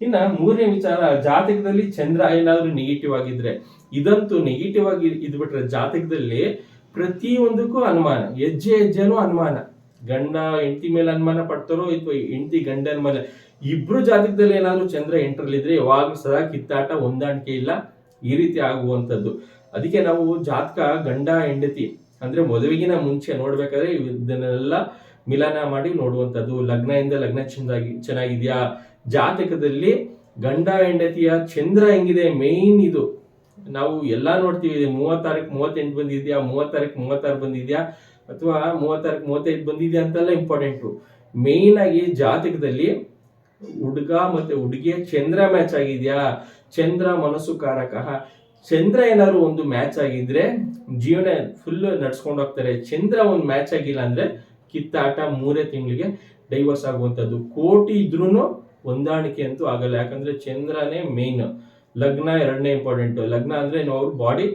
ಇನ್ನ ಮೂರನೇ ವಿಚಾರ, ಜಾತಕದಲ್ಲಿ ಚಂದ್ರ ಏನಾದ್ರೂ ನೆಗೆಟಿವ್ ಆಗಿದ್ರೆ, ಇದಂತೂ ನೆಗೆಟಿವ್ ಆಗಿ ಇದ್ಬಿಟ್ರೆ ಜಾತಕದಲ್ಲಿ ಪ್ರತಿಯೊಂದಕ್ಕೂ ಅನುಮಾನ, ಹೆಜ್ಜೆ ಹೆಜ್ಜೆನೂ ಅನುಮಾನ. ಗಂಡ ಹೆಂಡತಿ ಮೇಲೆ ಅನುಮಾನ ಪಡ್ತಾರೋ ಅಥವಾ ಹೆಂಡತಿ ಗಂಡನ ಮೇಲೆ. ಇಬ್ರು ಜಾತಕದಲ್ಲಿ ಏನಾದ್ರೂ ಚಂದ್ರ ಎಂಟ್ರಲ್ಲಿದ್ರೆ ಯಾವಾಗಲೂ ಸದಾ ಕಿತ್ತಾಟ, ಹೊಂದಾಣಿಕೆ ಇಲ್ಲ, ಈ ರೀತಿ ಆಗುವಂಥದ್ದು. ಅದಕ್ಕೆ ನಾವು ಜಾತಕ, ಗಂಡ, ಹೆಂಡತಿ, ಅಂದ್ರೆ ಮದುವೆಗಿನ ಮುಂಚೆ ನೋಡ್ಬೇಕಾದ್ರೆ ಇದನ್ನೆಲ್ಲ ಮಿಲನ ಮಾಡಿ ನೋಡುವಂಥದ್ದು. ಲಗ್ನದಿಂದ ಲಗ್ನ ಚೆಂದಾಗಿ, ಚೆನ್ನಾಗಿದ್ಯಾ? ಜಾತಕದಲ್ಲಿ ಗಂಡ ಹೆಂಡತಿಯ ಚಂದ್ರ ಹೆಂಗಿದೆ ಮೇನ್ ಇದು. ನಾವು ಎಲ್ಲ ನೋಡ್ತೀವಿ ಮೂವತ್ತಾರಕ್ಕೆ ತಾರೀಕು ಮೂವತ್ತೆಂಟು ಬಂದಿದ್ಯಾ, ಮೂವತ್ತಾರಕ್ಕೆ ತಾರೀಕು ಮೂವತ್ತಾರು ಬಂದಿದ್ಯಾ, ಅಥವಾ ಮೂವತ್ತಾರಕ್ಕೆ ತಾರೀಕು ಮೂವತ್ತೈದು ಬಂದಿದ್ಯಾ ಅಂತೆಲ್ಲ ಇಂಪಾರ್ಟೆಂಟು ಮೇನ್ ಆಗಿ ಜಾತಕದಲ್ಲಿ ಹುಡುಗ ಮತ್ತೆ ಹುಡುಗಿಯ ಚಂದ್ರ ಮ್ಯಾಚ್ ಆಗಿದ್ಯಾ, ಚಂದ್ರ ಮನಸ್ಸು ಕಾರಕ. ಚಂದ್ರ ಏನಾದ್ರು ಒಂದು ಮ್ಯಾಚ್ ಆಗಿದ್ರೆ ಜೀವನ ಫುಲ್ ನಡ್ಸ್ಕೊಂಡು ಹೋಗ್ತಾರೆ. ಚಂದ್ರ ಒಂದು ಮ್ಯಾಚ್ ಆಗಿಲ್ಲ ಅಂದ್ರೆ ಕಿತ್ತಾಟ ಮೂರೇ ತಿಂಗಳಿಗೆ ಡೈವರ್ಸ್ ಆಗುವಂಥದ್ದು. ಕೋಟಿ ಇದ್ರೂ ಹೊಂದಾಣಿಕೆ ಅಂತೂ ಆಗಲ್ಲ. ಯಾಕಂದ್ರೆ ಚಂದ್ರನೇ ಮೇನ್ ಲಗ್ನ ಎರಡನೇ ಇಂಪಾರ್ಟೆಂಟ್ ಲಗ್ನ ಅಂದ್ರೆ ನಾವು ಅವ್ರ ಬಾಡಿ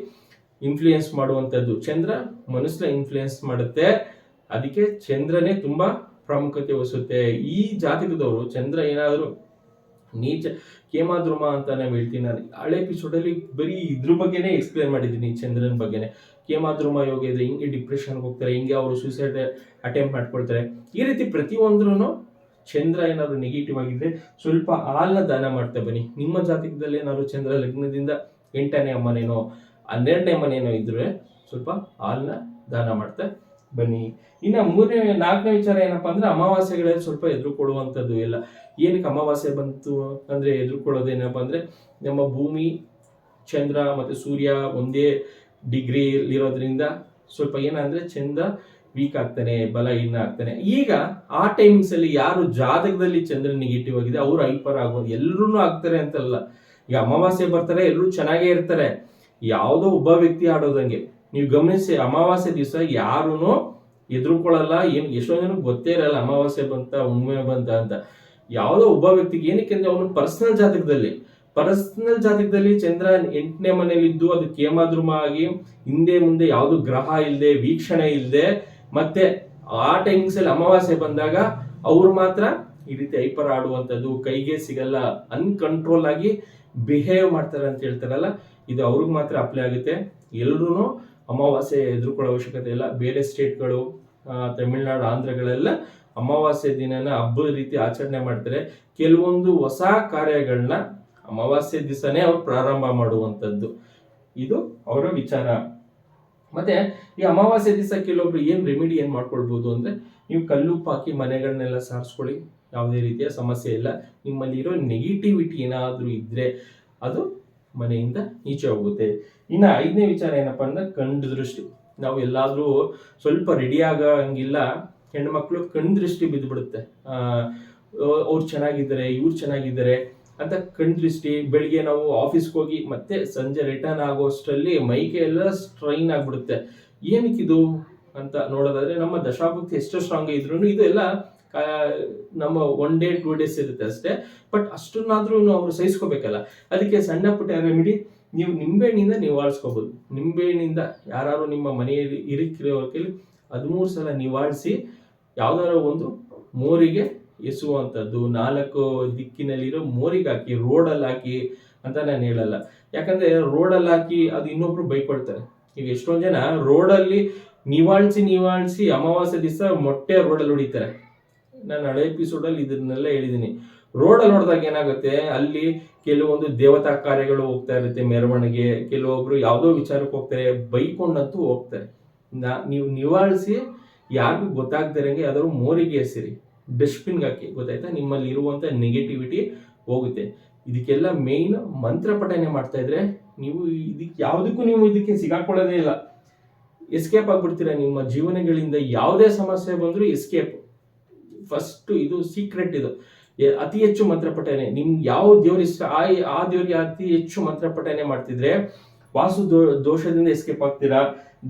ಇನ್ಫ್ಲೂಯೆನ್ಸ್ ಮಾಡುವಂಥದ್ದು. ಚಂದ್ರ ಮನಸ್ಸನ್ನ ಇನ್ಫ್ಲೂಯೆನ್ಸ್ ಮಾಡುತ್ತೆ. ಅದಕ್ಕೆ ಚಂದ್ರನೇ ತುಂಬಾ ಪ್ರಾಮುಖ್ಯತೆ ವಹಿಸುತ್ತೆ. ಈ ಜಾತಕದವರು, ಚಂದ್ರ ಏನಾದರೂ ನೀಚ, ಕೇಮಾದ್ರುಮ ಅಂತ ನಾವು ಹೇಳ್ತೀನಿ ನಾನು ಹಳೆ ಎಪಿಸೋಡಲ್ಲಿ ಬರೀ ಇದ್ರ ಬಗ್ಗೆನೇ ಎಕ್ಸ್ಪ್ಲೇನ್ ಮಾಡಿದ್ದೀನಿ ಚಂದ್ರನ ಬಗ್ಗೆನೇ. ಕೇಮಾದ್ರುಮ ಯೋಗ ಇದೆ ಹಿಂಗೆ ಡಿಪ್ರೆಷನ್ಗೆ ಹೋಗ್ತಾರೆ, ಹಿಂಗೆ ಅವರು ಸೂಸೈಡ್ ಅಟೆಂಪ್ಟ್ ಮಾಡ್ಕೊಳ್ತಾರೆ. ಈ ರೀತಿ ಪ್ರತಿಯೊಂದ್ರೂ ಚಂದ್ರ ಏನಾದ್ರು ನೆಗೆಟಿವ್ ಆಗಿದ್ರೆ ಸ್ವಲ್ಪ ಹಾಲನ್ನ ದಾನ ಮಾಡ್ತಾ ಬನ್ನಿ. ನಿಮ್ಮ ಜಾತಕದಲ್ಲಿ ಏನಾದ್ರು ಚಂದ್ರ ಲಗ್ನದಿಂದ ಎಂಟನೇ ಮನೇನೋ ಹನ್ನೆರಡನೇ ಮನೇನೋ ಇದ್ರೆ ಸ್ವಲ್ಪ ಹಾಲನ್ನ ದಾನ ಮಾಡ್ತಾ ಬನ್ನಿ. ಇನ್ನ ಮೂರನೇ, ನಾಲ್ಕನೇ ವಿಚಾರ ಏನಪ್ಪ ಅಂದ್ರೆ ಅಮಾವಾಸ್ಯೆಗಳಲ್ಲಿ ಸ್ವಲ್ಪ ಎದುರು ಕೊಡುವಂಥದ್ದು ಎಲ್ಲ. ಏನಕ್ಕೆ ಅಮಾವಾಸ್ಯೆ ಬಂತು ಅಂದ್ರೆ ಎದುರುಕೊಳ್ಳೋದೇನಪ್ಪ ಅಂದ್ರೆ ನಮ್ಮ ಭೂಮಿ, ಚಂದ್ರ ಮತ್ತೆ ಸೂರ್ಯ ಒಂದೇ ಡಿಗ್ರಿ ಇರೋದ್ರಿಂದ ಸ್ವಲ್ಪ ಏನಂದ್ರೆ ಚಂದ್ರ ವೀಕ್ ಆಗ್ತಾನೆ, ಬಲ ಇನ್ನ ಆಗ್ತಾನೆ. ಈಗ ಆ ಟೈಮಿಂಗ್ಸ್ ಅಲ್ಲಿ ಯಾರು ಜಾತಕದಲ್ಲಿ ಚಂದ್ರ ನೆಗೆಟಿವ್ ಆಗಿದೆ, ಅವ್ರು ಹೈಪರ್ ಆಗೋದು ಎಲ್ಲರೂ ಆಗ್ತಾರೆ ಅಂತಲ್ಲ. ಈಗ ಅಮಾವಾಸ್ಯೆ ಬರ್ತಾರೆ ಎಲ್ಲರೂ ಚೆನ್ನಾಗೇ ಇರ್ತಾರೆ. ಯಾವುದೋ ಒಬ್ಬ ವ್ಯಕ್ತಿ ಆಡೋದಂಗೆ. ನೀವು ಗಮನಿಸಿ, ಅಮಾವಾಸ್ಯೆ ದಿವಸ ಯಾರೂ ಎದುರುಕೊಳ್ಳಲ್ಲ, ಏನು ಎಷ್ಟೋ ಜನ ಗೊತ್ತೇ ಇರಲ್ಲ, ಅಮಾವಾಸ್ಯೆ ಬಂತ, ಹುಣ್ಣಿಮೆ ಬಂತ ಅಂತ. ಯಾವುದೋ ಒಬ್ಬ ವ್ಯಕ್ತಿಗೆ ಏನಕ್ಕೆ ಅಂದ್ರೆ ಅವನು ಪರ್ಸನಲ್ ಜಾತಕದಲ್ಲಿ. ಪರ್ಸನಲ್ ಜಾತಕದಲ್ಲಿ ಚಂದ್ರ ಎಂಟನೇ ಇದ್ದು ಅದು ಕೇಮಾದ್ರುಮ ಆಗಿ ಹಿಂದೆ ಮುಂದೆ ಯಾವುದು ಗ್ರಹ ಇಲ್ಲದೆ ವೀಕ್ಷಣೆ ಇಲ್ಲದೆ ಮತ್ತೆ ಆ ಟೈಮ್ಸ್ ಅಲ್ಲಿ ಅಮಾವಾಸ್ಯೆ ಬಂದಾಗ ಅವ್ರು ಮಾತ್ರ ಈ ರೀತಿ ಹೈಪರ್ ಆಡುವಂಥದ್ದು, ಕೈಗೆ ಸಿಗಲ್ಲ ಅನ್ಕಂಟ್ರೋಲ್ ಆಗಿ ಬಿಹೇವ್ ಮಾಡ್ತಾರೆ ಅಂತ ಹೇಳ್ತಾರಲ್ಲ, ಇದು ಅವ್ರಿಗೆ ಮಾತ್ರ ಅಪ್ಲೈ ಆಗುತ್ತೆ. ಎಲ್ಲರೂ ಅಮಾವಾಸ್ಯೆ ಎದುರುಕೊಳ್ಳೋ ಅವಶ್ಯಕತೆ ಇಲ್ಲ. ಬೇರೆ ಸ್ಟೇಟ್ಗಳು ತಮಿಳ್ನಾಡು, ಆಂಧ್ರಗಳೆಲ್ಲ ಅಮಾವಾಸ್ಯೆ ದಿನನ ಹಬ್ಬದ ರೀತಿ ಆಚರಣೆ ಮಾಡ್ತಾರೆ. ಕೆಲವೊಂದು ಹೊಸ ಕಾರ್ಯಗಳನ್ನ ಅಮಾವಾಸ್ಯೆ ದಿವಸನೇ ಅವ್ರು ಪ್ರಾರಂಭ ಮಾಡುವಂಥದ್ದು. ಇದು ಅವರ ವಿಚಾರ. ಮತ್ತೆ ಈ ಅಮಾವಾಸ್ಯೆ ದಿವಸ ಕೆಲವೊಬ್ರು ಏನು ರೆಮಿಡಿ ಏನು ಮಾಡ್ಕೊಳ್ಬೋದು ಅಂದ್ರೆ ನೀವು ಕಲ್ಲುಪ್ಪು ಹಾಕಿ ಮನೆಗಳನ್ನೆಲ್ಲ ಸಾರಿಸ್ಕೊಳ್ಳಿ, ಯಾವುದೇ ರೀತಿಯ ಸಮಸ್ಯೆ ಇಲ್ಲ. ನಿಮ್ಮಲ್ಲಿರೋ ನೆಗೆಟಿವಿಟಿ ಏನಾದರೂ ಇದ್ದರೆ ಅದು ಮನೆಯಿಂದ ಈಚೆ ಹೋಗುತ್ತೆ. ಇನ್ನ ಐದನೇ ವಿಚಾರ ಏನಪ್ಪಾ ಅಂದ್ರೆ ಕಣ್ಣು ದೃಷ್ಟಿ. ನಾವು ಎಲ್ಲಾದ್ರೂ ಸ್ವಲ್ಪ ರೆಡಿ ಆಗಂಗಿಲ್ಲ ಹೆಣ್ಮಕ್ಳು ಕಣ್ಣು ದೃಷ್ಟಿ ಬಿದ್ದುಬಿಡುತ್ತೆ ಅವ್ರು ಚೆನ್ನಾಗಿದ್ದಾರೆ, ಇವ್ರು ಚೆನ್ನಾಗಿದ್ದಾರೆ ಅಂತ ಕಣ್ದೃಷ್ಟಿ ಬೆಳಿಗ್ಗೆ ನಾವು ಆಫೀಸ್ಗೆ ಹೋಗಿ ಮತ್ತೆ ಸಂಜೆ ರಿಟರ್ನ್ ಆಗೋಷ್ಟರಲ್ಲಿ ಮೈಗೆ ಎಲ್ಲ ಸ್ಟ್ರೈನ್ ಆಗ್ಬಿಡುತ್ತೆ ಏನಕ್ಕಿದು ಅಂತ ನೋಡೋದಾದ್ರೆ, ನಮ್ಮ ದಶಾಭಕ್ತಿ ಎಷ್ಟು ಸ್ಟ್ರಾಂಗ್ ಇದ್ರು ಇದು ಎಲ್ಲ ನಮ್ಮ ಒನ್ ಡೇ ಟೂ ಡೇಸ್ ಇರುತ್ತೆ ಅಷ್ಟೇ. ಬಟ್ ಅಷ್ಟನ್ನಾದ್ರೂ ಅವರು ಸಹಿಸ್ಕೋಬೇಕಲ್ಲ. ಅದಕ್ಕೆ ಸಣ್ಣ ಪುಟ್ಟ ರೆಮಿಡಿ ನೀವು ನಿಂಬೆಹಣ್ಣಿಂದ ನಿವಾಳಿಸ್ಕೋಬಹುದು ನಿಂಬೆಹಣ್ಣಿಂದ ಯಾರು ನಿಮ್ಮ ಮನೆಯಲ್ಲಿ ಇರಿಕಿರೋ ಕೈಲಿ ಹದಿಮೂರು ಸಲ ನಿವಾರಿಸಿ ಯಾವ್ದಾರ ಒಂದು ಮೋರಿಗೆ ಎಸುವಂಥದ್ದು ನಾಲ್ಕು ದಿಕ್ಕಿನಲ್ಲಿರೋ ಮೋರಿಗೆ ಹಾಕಿ ರೋಡಲ್ಲಿ ಹಾಕಿ ಅಂತ ನಾನು ಹೇಳಲ್ಲ. ಯಾಕಂದ್ರೆ ರೋಡಲ್ಲಿ ಹಾಕಿ ಅದು ಇನ್ನೊಬ್ರು ಬೈಕೊಳ್ತಾರೆ. ಈಗ ಎಷ್ಟೊಂದು ಜನ ರೋಡಲ್ಲಿ ನಿವಾಳ್ಸಿ ನಿವಾಳ್ಸಿ ಅಮಾವಾಸ್ಯೆ ದಿವಸ ಮೊಟ್ಟೆ ರೋಡಲ್ಲಿ ಹೊಡಿತಾರೆ. ನಾನು ಹಳೆ ಎಪಿಸೋಡಲ್ಲಿ ಇದನ್ನೆಲ್ಲ ಹೇಳಿದ್ದೀನಿ ರೋಡಲ್ಲಿ ನೋಡಿದಾಗ ಏನಾಗುತ್ತೆ? ಅಲ್ಲಿ ಕೆಲವೊಂದು ದೇವತಾ ಕಾರ್ಯಗಳು ಹೋಗ್ತಾ ಇರುತ್ತೆ ಮೆರವಣಿಗೆ, ಕೆಲವೊಬ್ರು ಯಾವುದೋ ವಿಚಾರಕ್ಕೆ ಹೋಗ್ತಾರೆ, ಬೈಕೊಂಡಂತೂ ಹೋಗ್ತಾರೆ. ನಾ ನೀವು ನಿವಾಳಿಸಿ, ಯಾರಿಗೂ ಗೊತ್ತಾಗ್ದಿರಂಗೆ ಯಾವ್ದಾದ್ರು ಮೋರಿಗೆ ಎಸಿರಿ. ಡಸ್ಟ್ಬಿನ್ಗೆ ಹಾಕಿ ಗೊತ್ತಾಯ್ತಾ? ನಿಮ್ಮಲ್ಲಿ ಇರುವಂಥ ನೆಗೆಟಿವಿಟಿ ಹೋಗುತ್ತೆ. ಇದಕ್ಕೆಲ್ಲ ಮೇಯ್ನ್ ಮಂತ್ರ ಪಠನೆ ಮಾಡ್ತಾ ಇದ್ರೆ ನೀವು ಇದಕ್ಕೆ ಯಾವುದಕ್ಕೂ ನೀವು ಇದಕ್ಕೆ ಸಿಗಾಕೊಳ್ಳೋದೇ ಇಲ್ಲ. ಎಸ್ಕೇಪ್ ಆಗ್ಬಿಡ್ತೀರಾ ನಿಮ್ಮ ಜೀವನಗಳಿಂದ ಯಾವುದೇ ಸಮಸ್ಯೆ ಬಂದರೂ ಎಸ್ಕೇಪ್ ಫಸ್ಟ್ ಇದು ಸೀಕ್ರೆಟ್ ಇದು. ಅತಿ ಹೆಚ್ಚು ಮಂತ್ರ ಪಠನೆ ನಿಮ್ಗೆ ಯಾವ ದೇವ್ರ ಇಷ್ಟ, ಆ ಆ ದೇವ್ರಿಗೆ ಅತಿ ಹೆಚ್ಚು ಮಂತ್ರ ಪಠನೆ ಮಾಡ್ತಿದ್ರೆ ವಾಸು ದೋ, ದೋಷದಿಂದ ಎಸ್ಕೇಪ್ ಆಗ್ತೀರಾ?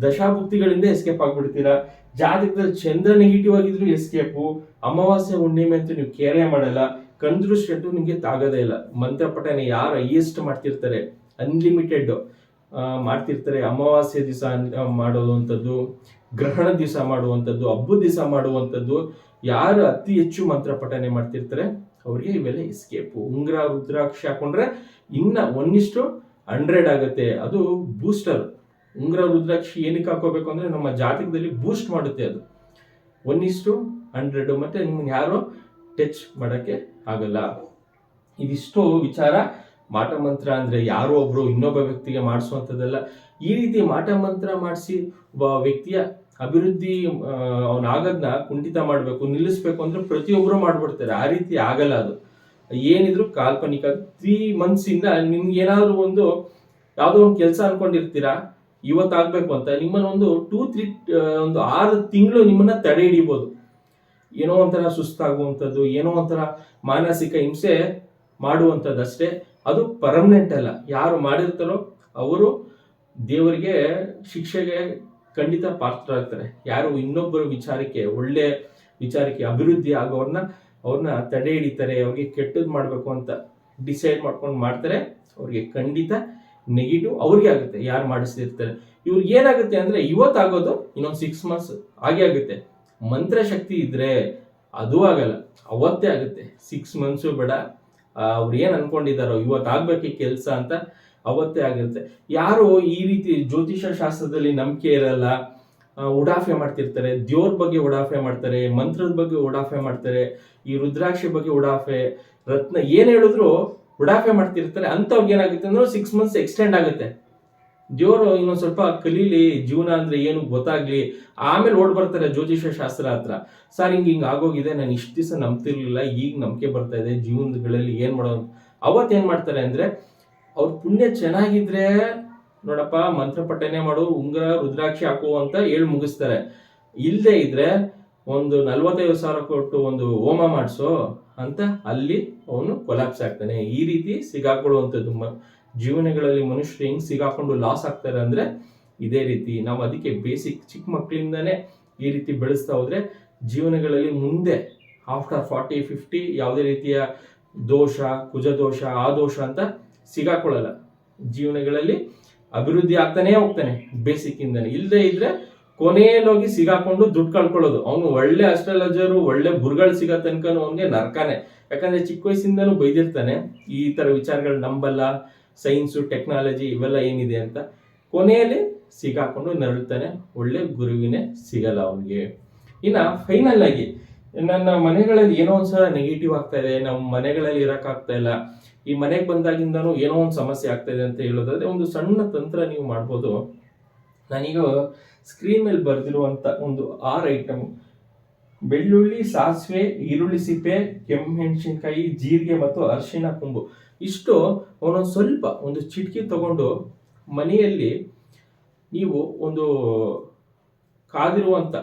ದಶಾಭುಕ್ತಿಗಳಿಂದ ಎಸ್ಕೇಪ್ ಆಗ್ಬಿಡ್ತೀರಾ? ಜಾತಕದಲ್ಲಿ ಚಂದ್ರ ನೆಗೆಟಿವ್ ಆಗಿದ್ರು ಎಸ್ಕೇಪು ಅಮಾವಾಸ್ಯೆ ಹುಣ್ಣಿಮೆ ಅಂತ ನೀವು ಕೇರೆ ಮಾಡಲ್ಲ ಕಂದ್ರು ಶೆಟ್ಟು ನಿಮಗೆ ತಾಗೋದೇ ಇಲ್ಲ. ಮಂತ್ರ ಪಠನೆ ಯಾರು ಹೈಯೆಸ್ಟ್ ಮಾಡ್ತಿರ್ತಾರೆ? ಅನ್ಲಿಮಿಟೆಡ್ ಮಾಡ್ತಿರ್ತಾರೆ. ಅಮಾವಾಸ್ಯೆ ದಿವಸ ಮಾಡುವಂಥದ್ದು, ಗ್ರಹಣ ದಿವಸ ಮಾಡುವಂಥದ್ದು ಹಬ್ಬದ ದಿವಸ ಮಾಡುವಂಥದ್ದು, ಯಾರು ಅತಿ ಹೆಚ್ಚು ಮಂತ್ರ ಪಠನೆ ಮಾಡ್ತಿರ್ತಾರೆ? ಅವರಿಗೆ ಇವೆಲ್ಲ ಎಸ್ಕೇಪು ಉಂಗ್ರ, ರುದ್ರಾಕ್ಷಿ ಹಾಕೊಂಡ್ರೆ ಇನ್ನ ಒನ್ನಿಷ್ಟು ಹಂಡ್ರೆಡ್ ಆಗುತ್ತೆ. ಅದು ಬೂಸ್ಟರ್ ಉಂಗ್ರ ರುದ್ರಾಕ್ಷಿ ಏನಕ್ಕೆ ಹಾಕೋಬೇಕು ಅಂದ್ರೆ ನಮ್ಮ ಜಾತಕದಲ್ಲಿ ಬೂಸ್ಟ್ ಮಾಡುತ್ತೆ ಅದು. ಒನ್ ಒನ್ನಿಷ್ಟು ಹಂಡ್ರೆಡ್ ಮತ್ತೆ ನಿಮ್ಗೆ ಯಾರು ಟಚ್ ಮಾಡೋಕ್ಕೆ ಆಗಲ್ಲ. ಇದಿಷ್ಟು ವಿಚಾರ ಮಾಟ ಮಂತ್ರ ಅಂದ್ರೆ ಯಾರೋ ಒಬ್ಬರು ಇನ್ನೊಬ್ಬ ವ್ಯಕ್ತಿಗೆ ಮಾಡಿಸುವಂಥದ್ದಲ್ಲ. ಈ ರೀತಿ ಮಾಟ ಮಂತ್ರ ಮಾಡಿಸಿ ಒಬ್ಬ ವ್ಯಕ್ತಿಯ ಅಭಿವೃದ್ಧಿ ಅವನ ಆಗದ್ನ ಕುಂಠಿತ ಮಾಡಬೇಕು, ನಿಲ್ಲಿಸ್ಬೇಕು ಅಂದ್ರೆ ಪ್ರತಿಯೊಬ್ಬರು ಮಾಡ್ಬಿಡ್ತಾರೆ. ಆ ರೀತಿ ಆಗಲ್ಲ ಅದು. ಏನಿದ್ರು ಕಾಲ್ಪನಿಕ ತ್ರೀ ಮಂತ್ಸ್ ಇಂದ ನಿಮ್ಗೆ ಏನಾದರೂ ಒಂದು ಯಾವುದೋ ಒಂದು ಕೆಲಸ ಅನ್ಕೊಂಡಿರ್ತೀರಾ ಇವತ್ತು ಆಗ್ಬೇಕು ಅಂತ. ನಿಮ್ಮನ್ನ ಒಂದು ಟೂ ತ್ರೀ ಒಂದು ಆರು ತಿಂಗಳು ನಿಮ್ಮನ್ನ ತಡೆ ಹಿಡಿಬೋದು. ಏನೋ ಒಂಥರ ಸುಸ್ತಾಗುವಂಥದ್ದು, ಏನೋ ಒಂಥರ ಮಾನಸಿಕ ಹಿಂಸೆ ಮಾಡುವಂಥದ್ದು ಅಷ್ಟೇ. ಅದು ಪರ್ಮನೆಂಟ್ ಅಲ್ಲ. ಯಾರು ಮಾಡಿರ್ತಾರೋ ಅವರು ದೇವರಿಗೆ ಶಿಕ್ಷೆಗೆ ಖಂಡಿತ ಪಾತ್ರರಾಗ್ತಾರೆ. ಯಾರು ಇನ್ನೊಬ್ಬರ ವಿಚಾರಕ್ಕೆ, ಒಳ್ಳೆ ವಿಚಾರಕ್ಕೆ ಅಭಿವೃದ್ಧಿ ಆಗೋರ್ನ ಅವ್ರನ್ನ ತಡೆ ಹಿಡಿತಾರೆ, ಅವ್ರಿಗೆ ಕೆಟ್ಟದ್ದು ಮಾಡಬೇಕು ಅಂತ ಡಿಸೈಡ್ ಮಾಡ್ಕೊಂಡು ಮಾಡ್ತಾರೆ, ಅವ್ರಿಗೆ ಖಂಡಿತ ನೆಗೆಟಿವ್ ಅವ್ರಿಗೆ ಆಗುತ್ತೆ, ಯಾರು ಮಾಡಿಸ್ತಿರ್ತಾರೆ ಇವ್ರಿಗೆ ಏನಾಗುತ್ತೆ ಅಂದ್ರೆ ಇವತ್ತಾಗೋದು ಇನ್ನೊಂದು ಸಿಕ್ಸ್ ಮಂತ್ಸ್ ಹಾಗೆ ಆಗುತ್ತೆ. ಮಂತ್ರ ಶಕ್ತಿ ಇದ್ರೆ ಅದು ಆಗಲ್ಲ, ಅವತ್ತೇ ಆಗುತ್ತೆ. ಸಿಕ್ಸ್ ಮಂತ್ಸು ಬೇಡ. ಅವ್ರು ಏನು ಅನ್ಕೊಂಡಿದಾರೋ, ಇವತ್ತು ಆಗ್ಬೇಕು ಈ ಕೆಲಸ ಅಂತ ಅವತ್ತೇ ಆಗಿರುತ್ತೆ. ಯಾರು ಈ ರೀತಿ ಜ್ಯೋತಿಷ ಶಾಸ್ತ್ರದಲ್ಲಿ ನಂಬಿಕೆ ಇರಲ್ಲ ಉಡಾಫೆ ಮಾಡ್ತಿರ್ತಾರೆ. ದೇವ್ರ ಬಗ್ಗೆ ಉಡಾಫೆ ಮಾಡ್ತಾರೆ, ಮಂತ್ರದ ಬಗ್ಗೆ ಉಡಾಫೆ ಮಾಡ್ತಾರೆ. ಈ ರುದ್ರಾಕ್ಷಿ ಬಗ್ಗೆ ಉಡಾಫೆ, ರತ್ನ ಏನು ಹೇಳಿದ್ರು ಉಡಾಫೆ ಮಾಡ್ತಿರ್ತಾರೆ ಅಂತವ್ರಿಗೆ ಏನಾಗುತ್ತೆ ಅಂದ್ರೆ ಸಿಕ್ಸ್ ಮಂತ್ಸ್ ಎಕ್ಸ್ಟೆಂಡ್ ಆಗುತ್ತೆ. ದೇವರು ಇನ್ನೊಂದು ಸ್ವಲ್ಪ ಕಲೀಲಿ, ಜೀವನ ಅಂದ್ರೆ ಏನು ಗೊತ್ತಾಗ್ಲಿ. ಆಮೇಲೆ ಓಡ್ ಬರ್ತಾರೆ ಜ್ಯೋತಿಷ ಶಾಸ್ತ್ರ ಹತ್ರ. ಸರ್, ಹಿಂಗೆ ಹಿಂಗೆ ಆಗೋಗಿದೆ, ನಾನು ಇಷ್ಟು ದಿವಸ ನಂಬ್ತಿರ್ಲಿಲ್ಲ, ಈಗ ನಂಬಿಕೆ ಬರ್ತಾ ಇದೆ, ಜೀವನಗಳಲ್ಲಿ ಏನು ಮಾಡೋದು ಅವತ್ ಏನ್ ಮಾಡ್ತಾರೆ ಅಂದ್ರೆ, ಅವ್ರ ಪುಣ್ಯ ಚೆನ್ನಾಗಿದ್ರೆ, ನೋಡಪ್ಪ, ಮಂತ್ರ ಮಾಡು, ಉಂಗುರ, ರುದ್ರಾಕ್ಷಿ ಹಾಕು ಅಂತ ಹೇಳಿ ಮುಗಿಸ್ತಾರೆ. ಇಲ್ಲದೆ ಇದ್ರೆ ಒಂದು ನಲ್ವತ್ತೈದು ಸಾವಿರ ಕೊಟ್ಟು ಒಂದು ಹೋಮ ಮಾಡಿಸೋ ಅಂತ ಅಲ್ಲಿ ಅವನು ಕೊಲಾಪ್ಸ್ ಆಗ್ತಾನೆ. ಈ ರೀತಿ ಸಿಗಾಕೊಳ್ಳುವಂಥದ್ದು ಜೀವನಗಳಲ್ಲಿ ಮನುಷ್ಯರು ಹೆಂಗ್ ಸಿಗಾಕೊಂಡು ಲಾಸ್ ಆಗ್ತಾರೆ ಅಂದ್ರೆ ಇದೇ ರೀತಿ. ನಾವು ಅದಕ್ಕೆ ಬೇಸಿಕ್ ಚಿಕ್ಕ ಮಕ್ಕಳಿಂದಾನೇ ಈ ರೀತಿ ಬೆಳೆಸ್ತಾ ಹೋದ್ರೆ ಜೀವನಗಳಲ್ಲಿ ಮುಂದೆ ಆಫ್ಟರ್ ಫಾರ್ಟಿ ಫಿಫ್ಟಿ ಯಾವುದೇ ರೀತಿಯ ದೋಷ ಕುಜ ದೋಷ ಆ ದೋಷ ಅಂತ ಸಿಗಾಕೊಳ್ಳಲ್ಲ. ಜೀವನಗಳಲ್ಲಿ ಅಭಿವೃದ್ಧಿ ಆಗ್ತಾನೇ ಹೋಗ್ತಾನೆ ಬೇಸಿಕ್ ಇಂದಾನೆ. ಇಲ್ಲದೆ ಇದ್ರೆ ಕೊನೆಯಲ್ಲೋಗಿ ಸಿಗಾಕೊಂಡು ದುಡ್ಡು ಕಳ್ಕೊಳ್ಳೋದು. ಅವನು ಒಳ್ಳೆ ಅಸ್ಟ್ರಾಲಜರು ಒಳ್ಳೆ ಗುರುಗಳು ಸಿಗೋ ತನಕ ಅವನಿಗೆ ನರ್ಕಾನೆ. ಯಾಕಂದ್ರೆ ಚಿಕ್ಕ ವಯಸ್ಸಿಂದನೂ ಬೈದಿರ್ತಾನೆ, ಈ ತರ ವಿಚಾರಗಳು ನಂಬಲ್ಲ ಸೈನ್ಸು ಟೆಕ್ನಾಲಜಿ ಇವೆಲ್ಲ ಏನಿದೆ ಅಂತ. ಕೊನೆಯಲ್ಲಿ ಸಿಗಾಕೊಂಡು ನರಳ್ತಾನೆ, ಒಳ್ಳೆ ಗುರುವಿನೇ ಸಿಗಲ್ಲ ಅವನಿಗೆ. ಇನ್ನ ಫೈನಲ್ ಆಗಿ, ನನ್ನ ಮನೆಗಳಲ್ಲಿ ಏನೋ ಒಂದ್ಸಲ ನೆಗೆಟಿವ್ ಆಗ್ತಾ ಇದೆ ನಮ್ಮ ಮನೆಗಳಲ್ಲಿ ಇರೋಕ್ಕಾಗ್ತಾ ಇಲ್ಲ. ಈ ಮನೆಗೆ ಬಂದಾಗಿಂದನೂ ಏನೋ ಒಂದು ಸಮಸ್ಯೆ ಆಗ್ತಾ ಇದೆ ಅಂತ ಹೇಳೋದಾದ್ರೆ, ಒಂದು ಸಣ್ಣ ತಂತ್ರ ನೀವು ಮಾಡ್ಬೋದು. ನಾನೀಗ ಸ್ಕ್ರೀನ್ ಮೇಲೆ ಬರೆದಿರುವಂತ ಒಂದು ಆರು ಐಟಮ್ ಬೆಳ್ಳುಳ್ಳಿ, ಸಾಸಿವೆ, ಈರುಳ್ಳಿ, ಸಿಪ್ಪೆ, ಕೆಂಪು ಮೆಣಸಿನ್ಕಾಯಿ, ಜೀರಿಗೆ ಮತ್ತು ಅರಿಶಿಣ ಕುಂಬು. ಇಷ್ಟು ಒಂದೊಂದು ಸ್ವಲ್ಪ ಒಂದು ಚಿಟಕಿ ತಗೊಂಡು ಮನೆಯಲ್ಲಿ ನೀವು ಒಂದು ಕಾದಿರುವಂತ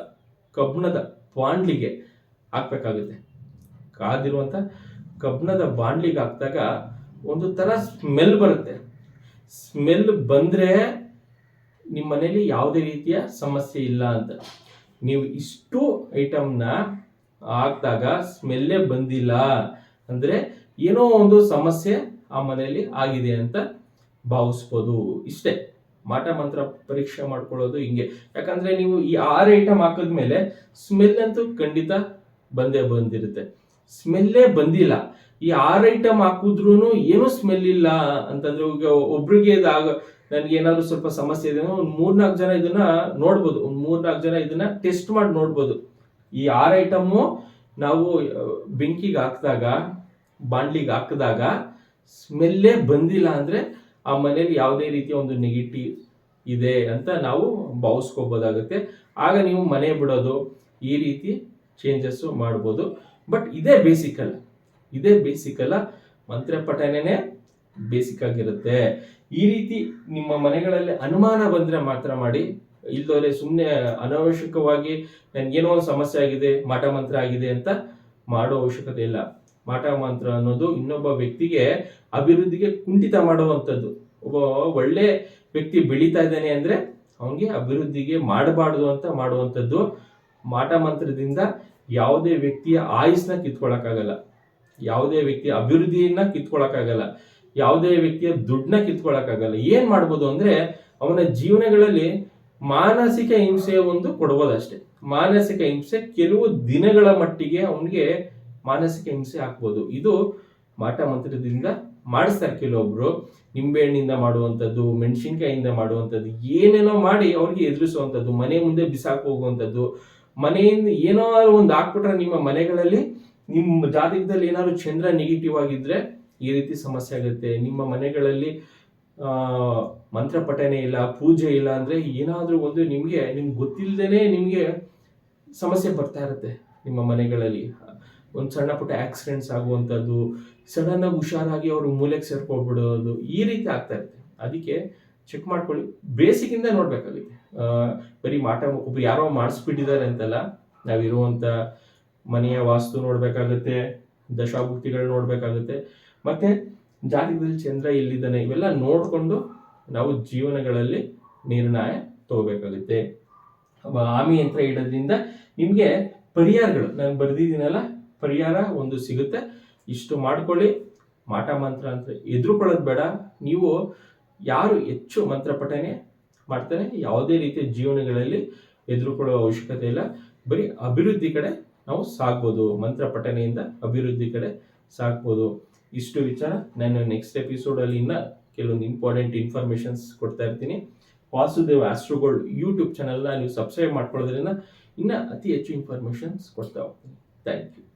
ಕಬ್ಬಿಣದ ಬಾಂಡ್ಲಿಗೆ ಹಾಕ್ಬೇಕಾಗುತ್ತೆ. ಕಾದಿರುವಂತ ಕಬ್ಬಿಣದ ಬಾಂಡ್ಲಿಗೆ ಹಾಕಿದಾಗ ಒಂದು ತರ ಸ್ಮೆಲ್ ಬರುತ್ತೆ. ಸ್ಮೆಲ್ ಬಂದ್ರೆ ನಿಮ್ಮ ಮನೇಲಿ ಯಾವುದೇ ರೀತಿಯ ಸಮಸ್ಯೆ ಇಲ್ಲ ಅಂತ. ನೀವು ಇಷ್ಟು ಐಟಮ್ನ ಹಾಕಿದಾಗ ಸ್ಮೆಲ್ಲೇ ಬಂದಿಲ್ಲ ಅಂದ್ರೆ ಏನೋ ಒಂದು ಸಮಸ್ಯೆ ಆ ಮನೆಯಲ್ಲಿ ಆಗಿದೆ ಅಂತ ಭಾವಿಸ್ಬೋದು. ಇಷ್ಟೇ. ಮಾಟ ಮಂತ್ರ ಪರೀಕ್ಷೆ ಮಾಡ್ಕೊಳ್ಳೋದು ಹಿಂಗೆ. ಯಾಕಂದ್ರೆ ನೀವು ಈ ಆರು ಐಟಮ್ ಹಾಕಿದ್ಮೇಲೆ ಸ್ಮೆಲ್ ಅಂತೂ ಖಂಡಿತ ಬಂದೇ ಬಂದಿರುತ್ತೆ. ಸ್ಮೆಲ್ಲೇ ಬಂದಿಲ್ಲ. ಈ ಆರು ಐಟಮ್ ಹಾಕಿದ್ರು ಏನೂ ಸ್ಮೆಲ್ ಇಲ್ಲ ಅಂತಂದ್ರೆ ಈಗ ಒಬ್ರಿಗೆ ಇದಾಗ ನನ್ಗೆ ಏನಾದ್ರು ಸ್ವಲ್ಪ ಸಮಸ್ಯೆ ಇದೆ ಒಂದು ಮೂರ್ನಾಲ್ಕು ಜನ ಇದನ್ನ ನೋಡ್ಬೋದು. ಒಂದು ಮೂರ್ನಾಲ್ಕು ಜನ ಇದನ್ನ ಟೆಸ್ಟ್ ಮಾಡಿ ನೋಡ್ಬೋದು. ಈ ಆರು ಐಟಮ್ಮು ನಾವು ಬೆಂಕಿಗೆ ಹಾಕಿದಾಗ ಬಾಂಡ್ಲಿಗೆ ಹಾಕಿದಾಗ ಸ್ಮೆಲ್ಲೇ ಬಂದಿಲ್ಲ ಅಂದ್ರೆ ಆ ಮನೇಲಿ ಯಾವುದೇ ರೀತಿಯ ಒಂದು ನೆಗೆಟಿವ್ ಇದೆ ಅಂತ ನಾವು ಭಾವಿಸ್ಕೋಬೋದಾಗುತ್ತೆ. ಆಗ ನೀವು ಮನೆ ಬಿಡೋದು, ಈ ರೀತಿ ಚೇಂಜಸ್ಸು ಮಾಡ್ಬೋದು. ಬಟ್ ಇದೇ ಬೇಸಿಕ್ ಅಲ್ಲ. ಇದೇ ಬೇಸಿಕ್ ಅಲ್ಲ. ಮಂತ್ರ ಪಠಣೆನೇ ಬೇಸಿಕ್ ಆಗಿರುತ್ತೆ. ಈ ರೀತಿ ನಿಮ್ಮ ಮನೆಗಳಲ್ಲಿ ಅನುಮಾನ ಬಂದ್ರೆ ಮಾತ್ರ ಮಾಡಿ. ಇಲ್ಲದವರೆ ಸುಮ್ಮನೆ ಅನಾವಶ್ಯಕವಾಗಿ ನನಗೇನೋ ಒಂದು ಸಮಸ್ಯೆ ಆಗಿದೆ, ಮಾಟ ಮಂತ್ರ ಆಗಿದೆ ಅಂತ ಮಾಡೋ ಅವಶ್ಯಕತೆ ಇಲ್ಲ. ಮಾಟ ಮಂತ್ರ ಅನ್ನೋದು ಇನ್ನೊಬ್ಬ ವ್ಯಕ್ತಿಗೆ ಅಭಿವೃದ್ಧಿಗೆ ಕುಂಠಿತ ಮಾಡುವಂಥದ್ದು. ಒಬ್ಬ ಒಳ್ಳೆ ವ್ಯಕ್ತಿ ಬೆಳೀತಾ ಇದ್ದಾನೆ ಅಂದ್ರೆ ಅವನಿಗೆ ಅಭಿವೃದ್ಧಿಗೆ ಮಾಡಬಾರ್ದು ಅಂತ ಮಾಡುವಂಥದ್ದು. ಮಾಟ ಮಂತ್ರದಿಂದ ಯಾವುದೇ ವ್ಯಕ್ತಿಯ ಆಯುಸ್ನ ಕಿತ್ಕೊಳಕ್ಕಾಗಲ್ಲ. ಯಾವುದೇ ವ್ಯಕ್ತಿಯ ಅಭಿವೃದ್ಧಿಯನ್ನ ಕಿತ್ಕೊಳಕ್ಕಾಗಲ್ಲ. ಯಾವುದೇ ವ್ಯಕ್ತಿಯ ದುಡ್ಡನ್ನ ಕಿತ್ಕೊಳ್ಳೋಕ್ಕಾಗಲ್ಲ ಏನ್ ಮಾಡ್ಬೋದು ಅಂದ್ರೆ ಅವನ ಜೀವನಗಳಲ್ಲಿ ಮಾನಸಿಕ ಹಿಂಸೆ ಒಂದು ಕೊಡ್ಬೋದಷ್ಟೇ. ಮಾನಸಿಕ ಹಿಂಸೆ ಕೆಲವು ದಿನಗಳ ಮಟ್ಟಿಗೆ ಅವನಿಗೆ ಮಾನಸಿಕ ಹಿಂಸೆ ಹಾಕ್ಬೋದು ಇದು ಮಾಟ ಮಂತ್ರದಿಂದ ಮಾಡಿಸ್ತಾರೆ ಕೆಲವೊಬ್ರು. ನಿಂಬೆಹಣ್ಣಿಂದ ಮಾಡುವಂಥದ್ದು, ಮೆಣಸಿನ್ಕಾಯಿಂದ ಮಾಡುವಂಥದ್ದು, ಏನೇನೋ ಮಾಡಿ ಅವ್ರಿಗೆ ಎದುರಿಸುವಂಥದ್ದು, ಮನೆ ಮುಂದೆ ಬಿಸಾಕ್ ಹೋಗುವಂಥದ್ದು, ಮನೆಯಿಂದ ಏನೋ ಒಂದು ಹಾಕ್ಬಿಟ್ರೆ ನಿಮ್ಮ ಮನೆಗಳಲ್ಲಿ, ನಿಮ್ಮ ಜಾತಕದಲ್ಲಿ ಏನಾದ್ರು ಚಂದ್ರ ನೆಗೆಟಿವ್ ಆಗಿದ್ರೆ ಈ ರೀತಿ ಸಮಸ್ಯೆ ಆಗುತ್ತೆ. ನಿಮ್ಮ ಮನೆಗಳಲ್ಲಿ ಮಂತ್ರ ಪಠನೆ ಇಲ್ಲ, ಪೂಜೆ ಇಲ್ಲ ಅಂದ್ರೆ ಏನಾದರೂ ಒಂದು ನಿಮಗೆ, ನಿಮ್ಗೆ ಗೊತ್ತಿಲ್ಲದೇನೆ ನಿಮಗೆ ಸಮಸ್ಯೆ ಬರ್ತಾ ಇರುತ್ತೆ ನಿಮ್ಮ ಮನೆಗಳಲ್ಲಿ. ಒಂದು ಸಣ್ಣ ಪುಟ್ಟ ಆಕ್ಸಿಡೆಂಟ್ಸ್ ಆಗುವಂಥದ್ದು ಸಡನ್ ಆಗಿ ಹುಷಾರಾಗಿ ಅವರು ಮೂಲೆಗೆ ಸೇರ್ಕೊಬಿಡೋದು ಈ ರೀತಿ ಆಗ್ತಾ ಇರುತ್ತೆ. ಅದಕ್ಕೆ ಚೆಕ್ ಮಾಡ್ಕೊಳ್ಳಿ. ಬೇಸಿಕ್ ಇಂದ ನೋಡ್ಬೇಕಾಗುತ್ತೆ ಬರೀ ಮಾಟ ಒಬ್ರು ಯಾರೋ ಮಾಡಿಸ್ಬಿಟ್ಟಿದ್ದಾರೆ ಅಂತಲ್ಲ, ನಾವಿರುವಂಥ ಮನೆಯ ವಾಸ್ತು ನೋಡಬೇಕಾಗುತ್ತೆ ದಶಾಭುಕ್ತಿಗಳು ನೋಡ್ಬೇಕಾಗುತ್ತೆ. ಮತ್ತೆ ಜಾತಕದಲ್ಲಿ ಚಂದ್ರ ಎಲ್ಲಿದ್ದಾನೆ ಇವೆಲ್ಲ ನೋಡಿಕೊಂಡು ನಾವು ಜೀವನಗಳಲ್ಲಿ ನಿರ್ಣಯ ತಗೋಬೇಕಾಗುತ್ತೆ. ಆಮಿ ಯಂತ್ರ ಇಡೋದ್ರಿಂದ ನಿಮಗೆ ಪರಿಹಾರಗಳು, ನಾನು ಬರೆದಿದ್ದೀನಲ್ಲ, ಪರಿಹಾರ ಒಂದು ಸಿಗುತ್ತೆ. ಇಷ್ಟು ಮಾಡ್ಕೊಳ್ಳಿ, ಮಾಟ ಮಂತ್ರ ಅಂತ ಎದುರುಕೊಳ್ಳೋದು ಬೇಡ. ನೀವು ಯಾರು ಹೆಚ್ಚು ಮಂತ್ರ ಪಠನೆ ಮಾಡ್ತಾರೆ ಯಾವುದೇ ರೀತಿಯ ಜೀವನಗಳಲ್ಲಿ ಎದುರುಕೊಳ್ಳುವ ಅವಶ್ಯಕತೆ ಇಲ್ಲ. ಬರೀ ಅಭಿವೃದ್ಧಿ ಕಡೆ ನಾವು ಸಾಕ್ಬೋದು ಮಂತ್ರ ಪಠನೆಯಿಂದ ಅಭಿವೃದ್ಧಿ ಕಡೆ ಸಾಗ್ಬೋದು. ಇಷ್ಟು ವಿಚಾರ. ನಾನು ನೆಕ್ಸ್ಟ್ ಎಪಿಸೋಡಲ್ಲಿ ಇನ್ನ ಕೆಲವೊಂದು ಇಂಪಾರ್ಟೆಂಟ್ ಇನ್ಫಾರ್ಮೇಶನ್ಸ್ ಕೊಡ್ತಾ ಇರ್ತೀನಿ. ವಾಸುದೇವ್ ಆಸ್ಟ್ರೋಗೋಲ್ಡ್ ಯೂಟ್ಯೂಬ್ ಚಾನಲ್ನ ನೀವು ಸಬ್ಸ್ಕ್ರೈಬ್ ಮಾಡ್ಕೊಳ್ಳೋದ್ರಿಂದ ಇನ್ನ ಅತಿ ಹೆಚ್ಚು ಇನ್ಫಾರ್ಮೇಶನ್ಸ್ ಕೊಡ್ತಾ ಹೋಗ್ತೀನಿ. Thank you